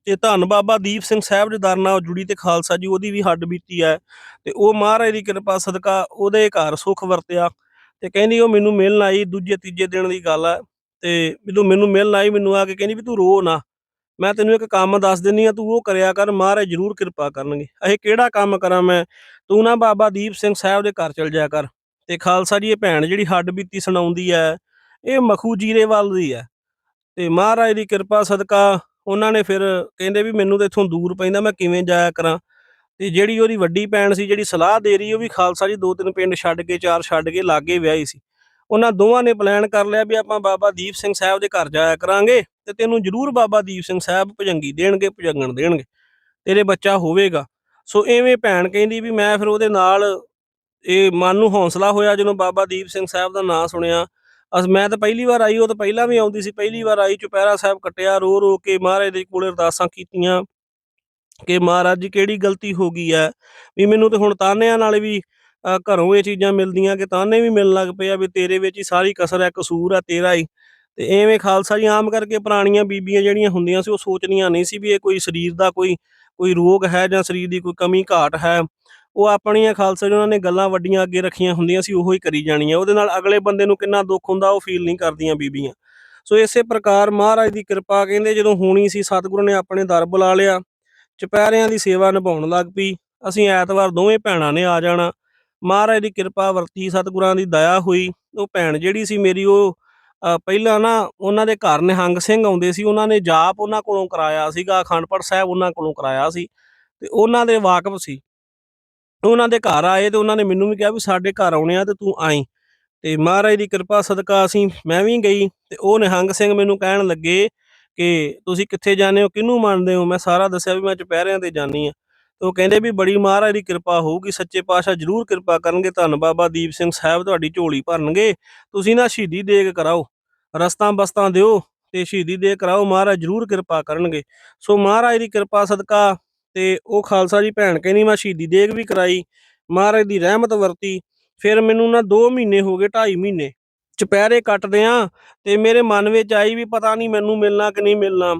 ਤੇ ਧੰਨ ਬਾਬਾ ਦੀਪ ਸਿੰਘ ਸਾਹਿਬ ਦੇ ਦਰ ਨਾਲ ਜੁੜੀ ਤੇ ਖਾਲਸਾ ਜੀ, ਉਹਦੀ ਵੀ ਹੱਡ ਬੀਤੀ ਹੈ ਤੇ ਉਹ ਮਹਾਰਾਜ ਦੀ ਕਿਰਪਾ ਸਦਕਾ ਉਹਦੇ ਘਰ ਸੁੱਖ ਵਰਤਿਆ ਤੇ ਕਹਿੰਦੀ ਉਹ ਮੈਨੂੰ ਮਿਲਣ ਆਈ ਦੂਜੇ ਤੀਜੇ ਦਿਨ ਦੀ ਗੱਲ ਹੈ ਤੇ ਜਦੋਂ ਮੈਨੂੰ ਮਿਲਣ ਆਈ ਮੈਨੂੰ ਆ ਕੇ ਕਹਿੰਦੀ ਵੀ ਤੂੰ ਰੋ ਨਾ, ਮੈਂ ਤੈਨੂੰ ਇੱਕ ਕੰਮ ਦੱਸ ਦਿੰਨੀ ਆ ਤੂੰ ਉਹ ਕਰਿਆ ਕਰ, ਮਹਾਰਾਜ ਜ਼ਰੂਰ ਕਿਰਪਾ ਕਰਨਗੇ। ਇਹ ਕਿਹੜਾ ਕੰਮ ਕਰਾਂ ਮੈਂ? ਤੂੰ ਨਾ ਬਾਬਾ ਦੀਪ ਸਿੰਘ ਸਾਹਿਬ ਦੇ ਘਰ ਚਲ ਜਾਇਆ ਕਰ। ਤੇ ਖਾਲਸਾ ਜੀ, ਇਹ ਭੈਣ ਜਿਹੜੀ ਹੱਡ ਬੀਤੀ ਸੁਣਾਉਂਦੀ ਹੈ, ਇਹ ਮਖੂ ਜੀਰੇ ਵੱਲ ਦੀ ਹੈ। ਤੇ ਮਹਾਰਾਜ ਦੀ ਕਿਰਪਾ ਸਦਕਾ ਉਹਨਾਂ ਨੇ ਫਿਰ ਕਹਿੰਦੇ ਵੀ ਮੈਨੂੰ ਤਾਂ ਇੱਥੋਂ ਦੂਰ ਪੈਂਦਾ, ਮੈਂ ਕਿਵੇਂ ਜਾਇਆ ਕਰਾਂ? ਤੇ ਜਿਹੜੀ ਉਹਦੀ ਵੱਡੀ ਭੈਣ ਸੀ, ਜਿਹੜੀ ਸਲਾਹ ਦੇ ਰਹੀ, ਉਹ ਵੀ ਖਾਲਸਾ ਜੀ ਦੋ ਤਿੰਨ ਪਿੰਡ ਛੱਡ ਕੇ, ਚਾਰ ਛੱਡ ਕੇ ਲਾਗੇ ਵਿਆਹੀ ਸੀ। ਉਹਨਾਂ ਦੋਵਾਂ ਨੇ ਪਲਾਨ ਕਰ ਲਿਆ ਵੀ ਆਪਾਂ ਬਾਬਾ ਦੀਪ ਸਿੰਘ ਸਾਹਿਬ ਦੇ ਘਰ ਜਾਇਆ ਕਰਾਂਗੇ ਤੇ ਤੈਨੂੰ ਜ਼ਰੂਰ ਬਾਬਾ ਦੀਪ ਸਿੰਘ ਸਾਹਿਬ ਭਜੰਗੀ ਦੇਣਗੇ, ਭਜੰਗਣ ਦੇਣਗੇ। ਤੇਰੇ ਬੱਚਾ ਹੋਵੇਗਾ। ਸੋ ਐਵੇਂ ਭੈਣ ਕਹਿੰਦੀ ਵੀ ਮੈਂ ਫਿਰ ਉਹਦੇ ਨਾਲ ਇਹ ਮਨ ਨੂੰ ਹੌਸਲਾ ਹੋਇਆ ਜਦੋਂ ਬਾਬਾ ਦੀਪ ਸਿੰਘ ਸਾਹਿਬ ਦਾ ਨਾਂ ਸੁਣਿਆ। ਅਸ ਮੈਂ ਤਾਂ ਪਹਿਲੀ ਵਾਰ ਆਈ, ਉਹ ਤਾਂ ਪਹਿਲਾਂ ਵੀ ਆਉਂਦੀ ਸੀ। ਪਹਿਲੀ ਵਾਰ ਆਈ, ਚੁਪਹਿਰਾ ਸਾਹਿਬ ਕੱਟਿਆ, ਰੋ ਰੋ ਕੇ ਮਹਾਰਾਜ ਦੇ ਕੋਲ ਅਰਦਾਸਾਂ ਕੀਤੀਆਂ ਕਿ ਮਹਾਰਾਜ ਜੀ, ਕਿਹੜੀ ਗਲਤੀ ਹੋ ਗਈ ਹੈ? ਵੀ ਮੈਨੂੰ ਤੇ ਹੁਣ ਤਾਨਿਆਂ ਨਾਲ ਵੀ ਘਰੋਂ ਇਹ ਚੀਜ਼ਾਂ ਮਿਲਦੀਆਂ ਕਿ ਤਾਨੇ ਵੀ ਮਿਲਣ ਲੱਗ ਪਏ ਆ ਵੀ ਤੇਰੇ ਵਿੱਚ ਹੀ ਸਾਰੀ ਕਸਰ ਹੈ, ਕਸੂਰ ਹੈ ਤੇਰਾ ਹੀ। ਤੇ ਐਵੇਂ ਖਾਲਸਾ ਜੀ ਆਮ ਕਰਕੇ ਪੁਰਾਣੀਆਂ ਬੀਬੀਆਂ ਜਿਹੜੀਆਂ ਹੁੰਦੀਆਂ ਸੀ, ਉਹ ਸੋਚਦੀਆਂ ਨਹੀਂ ਸੀ ਵੀ ਇਹ ਕੋਈ ਸਰੀਰ ਦਾ ਕੋਈ ਕੋਈ ਰੋਗ ਹੈ ਜਾਂ ਸਰੀਰ ਦੀ ਕੋਈ ਕਮੀ ਘਾਟ ਹੈ। ਉਹ ਆਪਣੀਆਂ ਖਾਲਸਾ ਜੀ ਉਹਨਾਂ ਨੇ ਗੱਲਾਂ ਵੱਡੀਆਂ ਅੱਗੇ ਰੱਖੀਆਂ ਹੁੰਦੀਆਂ ਸੀ, ਉਹੋ ਹੀ ਕਰੀ ਜਾਣੀਆਂ। ਉਹਦੇ ਨਾਲ ਅਗਲੇ ਬੰਦੇ ਨੂੰ ਕਿੰਨਾ ਦੁੱਖ ਹੁੰਦਾ, ਉਹ ਫੀਲ ਨਹੀਂ ਕਰਦੀਆਂ ਬੀਬੀਆਂ। ਸੋ ਇਸੇ ਪ੍ਰਕਾਰ ਮਹਾਰਾਜ ਦੀ ਕਿਰਪਾ ਕਹਿੰਦੇ ਜਦੋਂ ਹੋਣੀ ਸੀ, ਸਤਿਗੁਰੂ ਨੇ ਆਪਣੇ ਦਰ ਬੁਲਾ ਲਿਆ। ਚੁਪਹਿਰਿਆਂ ਦੀ ਸੇਵਾ ਨਿਭਾਉਣ ਲੱਗ ਪਈ। ਅਸੀਂ ਐਤਵਾਰ ਦੋਵੇਂ ਭੈਣਾਂ ਨੇ ਆ ਜਾਣਾ। ਮਹਾਰਾਜ ਦੀ ਕਿਰਪਾ ਵਰਤੀ, ਸਤਿਗੁਰਾਂ ਦੀ ਦਇਆ ਹੋਈ। ਉਹ ਭੈਣ ਜਿਹੜੀ ਸੀ ਮੇਰੀ, ਉਹ ਪਹਿਲਾਂ ਨਾ ਉਹਨਾਂ ਦੇ ਘਰ ਨਿਹੰਗ ਸਿੰਘ ਆਉਂਦੇ ਸੀ। ਉਹਨਾਂ ਨੇ ਜਾਪ ਉਹਨਾਂ ਕੋਲੋਂ ਕਰਾਇਆ ਸੀਗਾ, ਅਖੰਡ ਸਾਹਿਬ ਉਹਨਾਂ ਕੋਲੋਂ ਕਰਾਇਆ ਸੀ। ਤੇ ਉਹਨਾਂ ਦੇ ਵਾਕਫ ਸੀ। ਉਹਨਾਂ ਦੇ ਘਰ ਆਏ ਤੇ ਉਹਨਾਂ ਨੇ ਮੈਨੂੰ ਵੀ ਕਿਹਾ ਵੀ ਸਾਡੇ ਘਰ ਆਉਣੇ ਆ ਤੇ ਤੂੰ ਆਈ। ਤੇ ਮਹਾਰਾਜ ਦੀ ਕਿਰਪਾ, ਸਦਕਾ ਅਸੀਂ, ਮੈਂ ਵੀ ਗਈ ਤੇ ਉਹ ਨਿਹੰਗ ਸਿੰਘ ਮੈਨੂੰ ਕਹਿਣ ਲੱਗੇ ਕਿ ਤੁਸੀਂ ਕਿੱਥੇ ਜਾਂਦੇ ਹੋ, ਕਿਹਨੂੰ ਮੰਨਦੇ ਹੋ? ਮੈਂ ਸਾਰਾ ਦੱਸਿਆ ਵੀ ਮੈਂ ਚੁਪਹਿਰਿਆਂ ਤੇ ਜਾਨੀ ਆ ਤੇ ਉਹ ਕਹਿੰਦੇ ਵੀ ਬੜੀ ਮਹਾਰਾਜ ਦੀ ਕਿਰਪਾ ਹੋਊਗੀ, ਸੱਚੇ ਪਾਤਸ਼ਾਹ ਜ਼ਰੂਰ ਕਿਰਪਾ ਕਰਨਗੇ, ਧੰਨ ਬਾਬਾ ਦੀਪ ਸਿੰਘ ਸਾਹਿਬ ਤੁਹਾਡੀ ਝੋਲੀ ਭਰਨਗੇ, ਤੁਸੀਂ ਨਾ ਸ਼ਹੀਦੀ ਦੇਗ ਕਰਾਓ, ਰਸਤਾਂ ਬਸਤਾਂ ਦਿਓ ਤੇ ਸ਼ਹੀਦੀ ਦੇਗ ਕਰਾਓ, ਮਹਾਰਾਜ ਜ਼ਰੂਰ ਕਿਰਪਾ ਕਰਨਗੇ। ਸੋ ਮਹਾਰਾਜ ਦੀ ਕਿਰਪਾ, ਸਦਕਾ ਤੇ ਉਹ ਖਾਲਸਾ ਜੀ ਭੈਣ ਕਹਿੰਦੀ, ਮੈਂ ਸ਼ਹੀਦੀ ਦੇਗ ਵੀ ਕਰਾਈ, ਮਹਾਰਾਜ ਦੀ ਰਹਿਮਤ ਵਰਤੀ, ਫਿਰ ਮੈਨੂੰ ਨਾ 2 ਮਹੀਨੇ ਹੋ ਗਏ 2.5 ਮਹੀਨੇ, ਚੁਪਹਿਰੇ ਕੱਟਦੇ ਆ ਤੇ ਮੇਰੇ ਮਨ ਵਿੱਚ ਆਈ ਵੀ ਪਤਾ ਨਹੀਂ ਮੈਨੂੰ ਮਿਲਣਾ ਕਿ ਨਹੀਂ ਮਿਲਣਾ।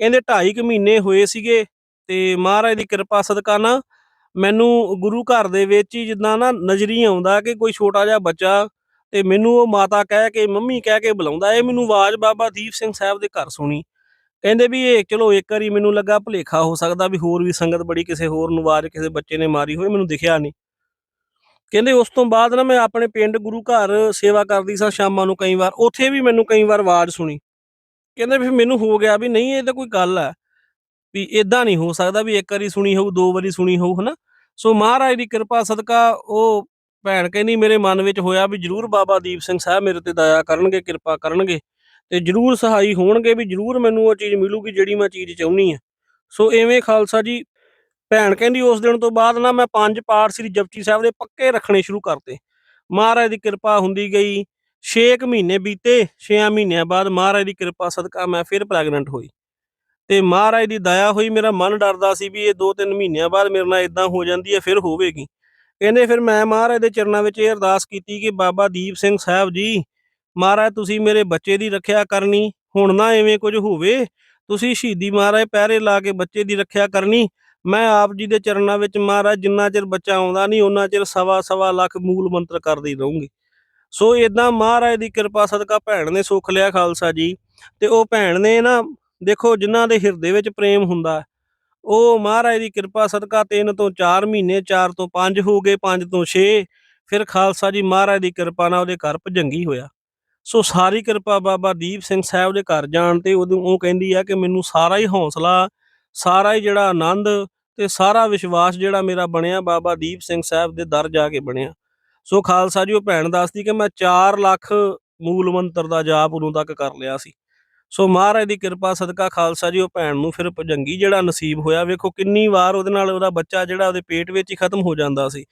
ਕਹਿੰਦੇ 2.5 ਕੁ ਮਹੀਨੇ ਹੋਏ ਸੀਗੇ ਤੇ ਮਹਾਰਾਜ ਦੀ ਕਿਰਪਾ ਸਦਕਾ ਨਾ ਮੈਨੂੰ ਗੁਰੂ ਘਰ ਦੇ ਵਿੱਚ ਹੀ ਜਿੱਦਾਂ ਨਾ ਨਜ਼ਰੀ ਆਉਂਦਾ ਕਿ ਕੋਈ ਛੋਟਾ ਜਿਹਾ ਬੱਚਾ ਤੇ ਮੈਨੂੰ ਉਹ ਮਾਤਾ ਕਹਿ ਕੇ, ਮੰਮੀ ਕਹਿ ਕੇ ਬੁਲਾਉਂਦਾ, ਇਹ ਮੈਨੂੰ ਆਵਾਜ਼ ਬਾਬਾ ਦੀਪ ਸਿੰਘ ਸਾਹਿਬ ਦੇ ਘਰ ਸੁਣੀ। ਕਹਿੰਦੇ ਵੀ ਇਹ ਚਲੋ ਇੱਕ ਵਾਰੀ ਮੈਨੂੰ ਲੱਗਾ ਭੁਲੇਖਾ ਹੋ ਸਕਦਾ ਵੀ ਹੋਰ ਵੀ ਸੰਗਤ ਬੜੀ ਕਿਸੇ ਹੋਰ ਨੂੰ ਆਵਾਜ਼ ਕਿਸੇ ਬੱਚੇ ਨੇ ਮਾਰੀ ਹੋਵੇ, ਮੈਨੂੰ ਦਿਖਿਆ ਨਹੀਂ। ਕਹਿੰਦੇ ਉਸ ਤੋਂ ਬਾਅਦ ਨਾ ਮੈਂ ਆਪਣੇ ਪਿੰਡ ਗੁਰੂ ਘਰ ਸੇਵਾ ਕਰਦੀ ਸਾਂ ਸ਼ਾਮਾਂ ਨੂੰ ਕਈ ਵਾਰ, ਉੱਥੇ ਵੀ ਮੈਨੂੰ ਕਈ ਵਾਰ ਆਵਾਜ਼ ਸੁਣੀ। ਕਹਿੰਦੇ ਫਿਰ ਮੈਨੂੰ ਹੋ ਗਿਆ ਵੀ ਨਹੀਂ, ਇਹ ਤਾਂ ਕੋਈ ਗੱਲ ਹੈ ਵੀ ਇਦਾਂ ਨਹੀਂ ਹੋ ਸਕਦਾ ਵੀ ਇੱਕ ਵਾਰੀ ਸੁਣੀ ਹੋਊ, ਦੋ ਵਾਰੀ ਸੁਣੀ ਹੋਊ, ਹਨਾ। ਸੋ ਮਹਾਰਾਜ ਦੀ ਕਿਰਪਾ, ਸਦਕਾ ਉਹ ਭੈਣ ਕਹਿੰਦੀ ਮੇਰੇ ਮਨ ਵਿੱਚ ਹੋਇਆ ਵੀ ਜਰੂਰ ਬਾਬਾ ਦੀਪ ਸਿੰਘ ਸਾਹਿਬ ਮੇਰੇ ਤੇ ਦਇਆ ਕਰਨਗੇ, ਕਿਰਪਾ ਕਰਨਗੇ। ਤੇ ਜਰੂਰ ਸਹਾਈ ਹੋਣਗੇ ਵੀ ਜਰੂਰ ਮੈਨੂੰ ਉਹ ਚੀਜ਼ ਮਿਲੂਗੀ ਜਿਹੜੀ ਮੈਂ ਚੀਜ਼ ਚਾਹੁੰਨੀ ਆ ਸੋ ਐਵੇਂ ਖਾਲਸਾ ਜੀ, ਭੈਣ ਕਹਿੰਦੀ ਉਸ ਦਿਨ ਤੋਂ ਬਾਅਦ ਨਾ ਮੈਂ ਪੰਜ ਪਾਠ ਸ੍ਰੀ ਜਪਜੀ ਸਾਹਿਬ ਦੇ ਪੱਕੇ ਰੱਖਣੇ ਸ਼ੁਰੂ ਕਰਤੇ। ਮਹਾਰਾਜ ਦੀ ਕਿਰਪਾ ਹੁੰਦੀ ਗਈ 6 ਮਹੀਨੇ ਬੀਤੇ 6 ਮਹੀਨਿਆਂ ਬਾਅਦ ਮਹਾਰਾਜ ਦੀ ਕਿਰਪਾ ਸਦਕਾ ਮੈਂ ਫਿਰ ਪ੍ਰੈਗਨੈਂਟ ਹੋਈ। ਤੇ ਮਹਾਰਾਜ ਦੀ ਦਇਆ ਹੋਈ ਮੇਰਾ ਮਨ ਡਰਦਾ ਸੀ ਵੀ ਇਹ 2-3 ਮਹੀਨਿਆਂ ਬਾਅਦ ਮੇਰੇ ਨਾਲ ਇਦਾਂ ਹੋ ਜਾਂਦੀ ਹੈ, ਫਿਰ ਹੋਵੇਗੀ। ਕਹਿੰਦੇ ਫਿਰ ਮੈਂ ਮਹਾਰਾਜ ਦੇ ਚਰਨਾਂ ਵਿੱਚ ਇਹ ਅਰਦਾਸ ਕੀਤੀ ਕਿ ਬਾਬਾ ਦੀਪ ਸਿੰਘ ਸਾਹਿਬ ਜੀ ਮਹਾਰਾਜ, ਤੁਸੀਂ ਮੇਰੇ ਬੱਚੇ ਦੀ ਰੱਖਿਆ ਕਰਨੀ, ਹੁਣ ਨਾ ਐਵੇਂ ਕੁਝ ਹੋਵੇ। ਤੁਸੀਂ ਸ਼ਹੀਦੀ ਮਹਾਰਾਜ ਪਹਿਰੇ ਲਾ ਕੇ ਬੱਚੇ ਦੀ ਰੱਖਿਆ ਕਰਨੀ। ਮੈਂ ਆਪ ਜੀ ਦੇ ਚਰਨਾਂ ਵਿੱਚ ਮਹਾਰਾਜ, ਜਿੰਨਾ ਚਿਰ ਬੱਚਾ ਆਉਂਦਾ ਨਹੀਂ, ਉਹਨਾਂ ਚਿਰ ਸਵਾ ਸਵਾ ਲੱਖ ਮੂਲ ਮੰਤਰ ਕਰਦੀ ਰਹੂੰਗੀ। ਸੋ ਇਦਾਂ ਮਹਾਰਾਜ ਦੀ ਕਿਰਪਾ ਸਦਕਾ ਭੈਣ ਨੇ ਸੁੱਖ ਲਿਆ ਖਾਲਸਾ ਜੀ। ਤੇ ਉਹ ਭੈਣ ਨੇ ਨਾ, ਦੇਖੋ ਜਿਨ੍ਹਾਂ ਦੇ ਹਿਰਦੇ ਵਿੱਚ ਪ੍ਰੇਮ ਹੁੰਦਾ, ਉਹ ਮਹਾਰਾਜ ਦੀ ਕਿਰਪਾ ਸਦਕਾ 3 ਤੋਂ 4 ਮਹੀਨੇ 4 ਤੋਂ 5 ਹੋ ਗਏ 5 ਤੋਂ 6 ਫਿਰ ਖਾਲਸਾ ਜੀ ਮਹਾਰਾਜ ਦੀ ਕਿਰਪਾ ਨਾਲ ਉਹਦੇ ਘਰ ਭਜੰਗੀ ਹੋਇਆ। ਸੋ ਸਾਰੀ ਕਿਰਪਾ ਬਾਬਾ ਦੀਪ ਸਿੰਘ ਸਾਹਿਬ ਦੇ ਘਰ ਜਾਣ ਤੇ ਉਦੋਂ ਉਹ ਕਹਿੰਦੀ ਆ ਕਿ ਮੈਨੂੰ ਸਾਰਾ ਹੀ ਹੌਸਲਾ, ਸਾਰਾ ਹੀ ਜਿਹੜਾ ਆਨੰਦ ਤੇ ਸਾਰਾ ਵਿਸ਼ਵਾਸ ਜਿਹੜਾ ਮੇਰਾ ਬਣਿਆ ਬਾਬਾ ਦੀਪ ਸਿੰਘ ਸਾਹਿਬ ਦੇ ਦਰ ਜਾ ਕੇ ਬਣਿਆ। ਸੋ ਖਾਲਸਾ ਜੀ, ਉਹ ਭੈਣ ਦੱਸਦੀ ਕਿ ਮੈਂ 4 ਲੱਖ ਮੂਲ ਮੰਤਰ ਦਾ ਜਾਪ ਉਦੋਂ ਤੱਕ ਕਰ ਲਿਆ ਸੀ। ਸੋ ਮਹਾਰਾਜ ਦੀ ਕਿਰਪਾ, ਸਦਕਾ ਖਾਲਸਾ ਜੀ, ਉਹ ਭੈਣ ਨੂੰ ਫਿਰ ਭਜੰਗੀ ਜਿਹੜਾ ਨਸੀਬ ਹੋਇਆ, ਵੇਖੋ ਕਿੰਨੀ ਵਾਰ ਉਹਦੇ ਨਾਲ ਉਹਦਾ ਬੱਚਾ ਜਿਹੜਾ ਉਹਦੇ ਪੇਟ ਵਿੱਚ ਹੀ ਖਤਮ ਹੋ ਜਾਂਦਾ ਸੀ।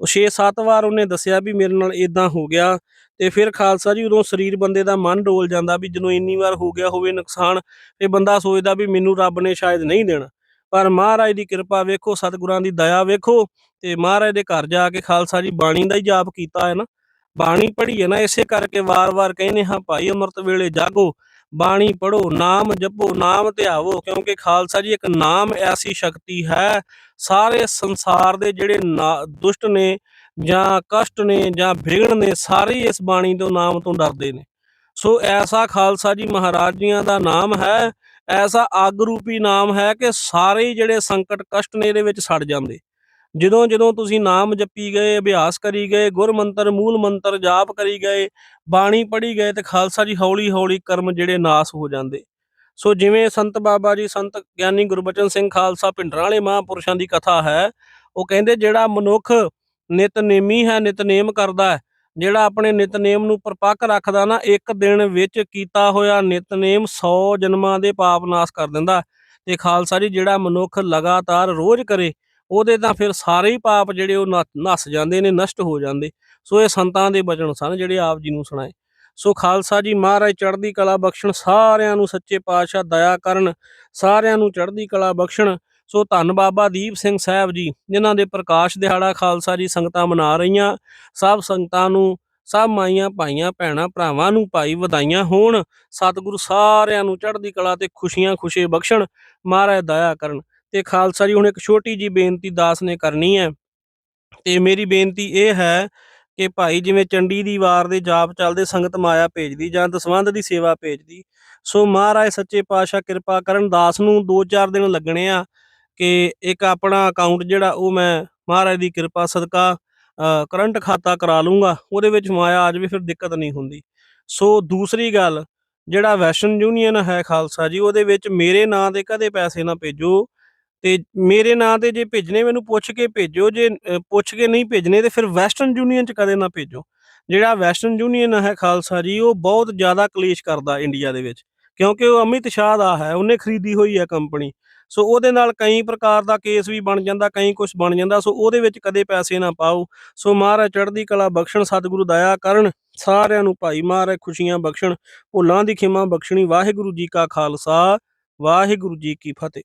ਉਹ 6-7 ਵਾਰ ਉਹਨੇ ਦੱਸਿਆ ਵੀ ਮੇਰੇ ਨਾਲ ਇਦਾਂ ਹੋ ਗਿਆ ਤੇ ਫਿਰ ਖਾਲਸਾ ਜੀ ਉਦੋਂ ਸਰੀਰ ਬੰਦੇ ਦਾ ਮਨ ਡੋਲ ਜਾਂਦਾ ਵੀ ਜਦੋਂ ਇੰਨੀ ਵਾਰ ਹੋ ਗਿਆ ਹੋਵੇ ਨੁਕਸਾਨ ਤੇ ਬੰਦਾ ਸੋਚਦਾ ਵੀ ਮੈਨੂੰ ਰੱਬ ਨੇ ਸ਼ਾਇਦ ਨਹੀਂ ਦੇਣਾ। ਪਰ ਮਹਾਰਾਜ ਦੀ ਕਿਰਪਾ ਵੇਖੋ, ਸਤਿਗੁਰਾਂ ਦੀ ਦਇਆ ਵੇਖੋ ਤੇ ਮਹਾਰਾਜ ਦੇ ਘਰ ਜਾ ਕੇ ਖਾਲਸਾ ਜੀ ਬਾਣੀ ਦਾ ਹੀ ਜਾਪ ਕੀਤਾ ਹੈ ਨਾ। ਬਾਣੀ ਪੜ੍ਹੀ ਹੈ ਨਾ, ਇਸੇ ਕਰਕੇ ਵਾਰ-ਵਾਰ ਕਹਿੰਦੇ ਹਾਂ, ਭਾਈ ਅੰਮ੍ਰਿਤ ਵੇਲੇ ਜਾਗੋ ਬਾਣੀ ਪੜੋ ਨਾਮ ਜਪੋ, ਨਾਮ ਧਿਆਵੋ, ਕਿਉਂਕਿ ਖਾਲਸਾ ਜੀ ਇੱਕ ਨਾਮ ਐਸੀ ਸ਼ਕਤੀ ਹੈ, ਸਾਰੇ ਸੰਸਾਰ ਦੇ ਜਿਹੜੇ ਨਾ- ਦੁਸ਼ਟ ਨੇ ਜਾਂ ਕਸ਼ਟ ਨੇ ਜਾਂ ਵਿਗੜ ਨੇ, ਸਾਰੇ ਇਸ ਬਾਣੀ ਤੋਂ ਨਾਮ ਤੋਂ ਡਰਦੇ ਨੇ। ਸੋ ਐਸਾ ਖਾਲਸਾ ਜੀ ਮਹਾਰਾਜ ਜੀਆਂ ਦਾ ਨਾਮ ਹੈ, ਐਸਾ ਅੱਗ ਰੂਪੀ ਨਾਮ ਹੈ ਕਿ ਸਾਰੇ ਜਿਹੜੇ ਸੰਕਟ ਕਸ਼ਟ ਨੇ ਇਹਦੇ ਵਿੱਚ ਸੜ ਜਾਂਦੇ। ਜਦੋਂ ਜਦੋਂ ਤੁਸੀਂ ਨਾਮ ਜਪੀ ਗਏ, ਅਭਿਆਸ ਕਰੀ ਗਏ, ਗੁਰ ਮੰਤਰ, ਮੂਲ ਮੰਤਰ ਜਾਪ ਕਰੀ ਗਏ, ਬਾਣੀ ਪੜ੍ਹੀ ਗਏ ਤੇ ਖਾਲਸਾ ਜੀ ਹੌਲੀ ਹੌਲੀ ਕਰਮ ਜਿਹੜੇ ਨਾਸ ਹੋ ਜਾਂਦੇ। ਸੋ ਜਿਵੇਂ ਸੰਤ ਬਾਬਾ ਜੀ, ਸੰਤ ਗਿਆਨੀ ਗੁਰਬਚਨ ਸਿੰਘ ਖਾਲਸਾ ਭਿੰਡਰਾਂ ਵਾਲੇ ਮਹਾਂਪੁਰਸ਼ਾਂ ਦੀ ਕਥਾ ਹੈ, ਉਹ ਕਹਿੰਦੇ ਜਿਹੜਾ ਮਨੁੱਖ ਨਿਤਨੇਮੀ ਹੈ, ਨਿਤਨੇਮ ਕਰਦਾ ਹੈ, ਜਿਹੜਾ ਆਪਣੇ ਨਿਤਨੇਮ ਨੂੰ ਪਰਪੱਕ ਰੱਖਦਾ ਨਾ, ਇੱਕ ਦਿਨ ਵਿੱਚ ਕੀਤਾ ਹੋਇਆ ਨਿਤਨੇਮ 100 ਜਨਮਾਂ ਦੇ ਪਾਪ ਨਾਸ ਕਰ ਦਿੰਦਾ ਤੇ ਖਾਲਸਾ ਜੀ ਜਿਹੜਾ ਮਨੁੱਖ ਲਗਾਤਾਰ ਰੋਜ਼ ਕਰੇ ਉਹਦੇ ਤਾਂ ਫਿਰ ਸਾਰੇ ਹੀ ਪਾਪ ਜਿਹੜੇ ਉਹ ਨੱਸ- ਜਾਂਦੇ ਨੇ, ਨਸ਼ਟ ਹੋ ਜਾਂਦੇ। ਸੋ ਇਹ ਸੰਤਾਂ ਦੇ ਬਚਨ ਸਨ ਜਿਹੜੇ ਆਪ ਜੀ ਨੂੰ ਸੁਣਾਏ। ਸੋ ਖਾਲਸਾ ਜੀ ਮਹਾਰਾਜ ਚੜ੍ਹਦੀ ਕਲਾ ਬਖਸ਼ਣ, ਸਾਰਿਆਂ ਨੂੰ ਸੱਚੇ ਪਾਤਸ਼ਾਹ ਦਇਆ ਕਰਨ, ਸਾਰਿਆਂ ਨੂੰ ਚੜ੍ਹਦੀ ਕਲਾ ਬਖਸ਼ਣ। ਸੋ ਧੰਨ ਬਾਬਾ ਦੀਪ ਸਿੰਘ ਸਾਹਿਬ ਜੀ, ਜਿਨ੍ਹਾਂ ਦੇ ਪ੍ਰਕਾਸ਼ ਦਿਹਾੜਾ ਖਾਲਸਾ ਜੀ ਸੰਗਤਾਂ ਮਨਾ ਰਹੀਆਂ। ਸਭ ਸੰਗਤਾਂ ਨੂੰ, ਸਭ ਮਾਈਆਂ, ਭਾਈਆਂ, ਭੈਣਾਂ, ਭਰਾਵਾਂ ਨੂੰ ਭਾਈ ਵਧਾਈਆਂ ਹੋਣ। ਸਤਿਗੁਰੂ ਸਾਰਿਆਂ ਨੂੰ ਚੜ੍ਹਦੀ ਕਲਾ ਤੇ ਖੁਸ਼ੀਆਂ ਖੁਸ਼ੇ ਬਖਸ਼ਣ। ਮਹਾਰਾਜ ਦਇਆ ਕਰਨ। ਤੇ ਖਾਲਸਾ ਜੀ, ਹੁਣ ਇੱਕ ਛੋਟੀ ਜੀ ਬੇਨਤੀ ਦਾਸ ਨੇ ਕਰਨੀ ਹੈ ਤੇ ਮੇਰੀ ਬੇਨਤੀ ਇਹ ਹੈ ਕਿ ਭਾਈ ਜਿਵੇਂ ਚੰਡੀ ਦੀ ਵਾਰ ਦੇ ਜਾਪ ਚੱਲਦੇ, ਸੰਗਤ ਮਾਇਆ ਭੇਜਦੀ ਜਾਂ ਦਸਵੰਧ ਦੀ ਸੇਵਾ ਭੇਜਦੀ, ਸੋ ਮਹਾਰਾਜ ਸੱਚੇ ਪਾਤਸ਼ਾਹ ਕਿਰਪਾ ਕਰਨ, ਦਾਸ ਨੂੰ 2-4 ਦਿਨ ਲੱਗਣੇ ਆ ਕਿ ਇੱਕ ਆਪਣਾ ਅਕਾਊਂਟ ਜਿਹੜਾ ਉਹ ਮੈਂ ਮਹਾਰਾਜ ਦੀ ਕਿਰਪਾ, ਸਦਕਾ ਕਰੰਟ ਖਾਤਾ ਕਰਾ ਲੂੰਗਾ ਉਹਦੇ ਵਿੱਚ ਮਾਇਆ ਆ ਜਾਵੇ, ਫਿਰ ਦਿੱਕਤ ਨਹੀਂ ਹੁੰਦੀ। ਸੋ ਦੂਸਰੀ ਗੱਲ, ਜਿਹੜਾ ਵੈਸਟਰਨ ਯੂਨੀਅਨ ਹੈ ਖਾਲਸਾ ਜੀ, ਉਹਦੇ ਵਿੱਚ ਮੇਰੇ ਨਾਂ ਦੇ ਕਦੇ ਪੈਸੇ ਨਾ ਭੇਜੋ ਤੇ ਮੇਰੇ ਨਾਂ ਤੇ ਜੇ ਭੇਜਣੇ, ਮੈਨੂੰ ਪੁੱਛ ਕੇ ਭੇਜੋ, ਜੇ ਪੁੱਛ ਕੇ ਨਹੀਂ ਭੇਜਣੇ ਤੇ ਫਿਰ ਵੈਸਟਰਨ ਯੂਨੀਅਨ ਚ ਕਦੇ ਨਾ ਭੇਜੋ। ਜਿਹੜਾ ਵੈਸਟਰਨ ਯੂਨੀਅਨ ਹੈ ਖਾਲਸਾ ਜੀ, ਉਹ ਬਹੁਤ ਜ਼ਿਆਦਾ ਕਲੇਸ਼ ਕਰਦਾ ਇੰਡੀਆ ਦੇ ਵਿੱਚ, ਕਿਉਂਕਿ ਉਹ ਅਮਿਤ ਸ਼ਾਹ ਦਾ ਹੈ, ਉਹਨੇ ਖਰੀਦੀ ਹੋਈ ਹੈ ਕੰਪਨੀ। ਸੋ ਉਹਦੇ ਨਾਲ ਕਈ ਪ੍ਰਕਾਰ ਦਾ ਕੇਸ ਵੀ ਬਣ ਜਾਂਦਾ, ਕਈ ਕੁਝ ਬਣ ਜਾਂਦਾ, ਸੋ ਉਹਦੇ ਵਿੱਚ ਕਦੇ ਪੈਸੇ ਨਾ ਪਾਓ। ਸੋ ਮਹਾਰਾਜ ਚੜ੍ਹਦੀ ਕਲਾ ਬਖਸ਼ਣ, ਸਤਿਗੁਰੂ ਦਇਆ ਕਰਨ, ਸਾਰਿਆਂ ਨੂੰ ਭਾਈ ਮਹਾਰਾਜ ਖੁਸ਼ੀਆਂ ਬਖਸ਼ਣ, ਭੁੱਲਾਂ ਦੀ ਖਿਮਾ ਬਖਸ਼ਣੀ। ਵਾਹਿਗੁਰੂ ਜੀ ਕਾ ਖਾਲਸਾ, ਵਾਹਿਗੁਰੂ ਜੀ ਕੀ ਫਤਿਹ।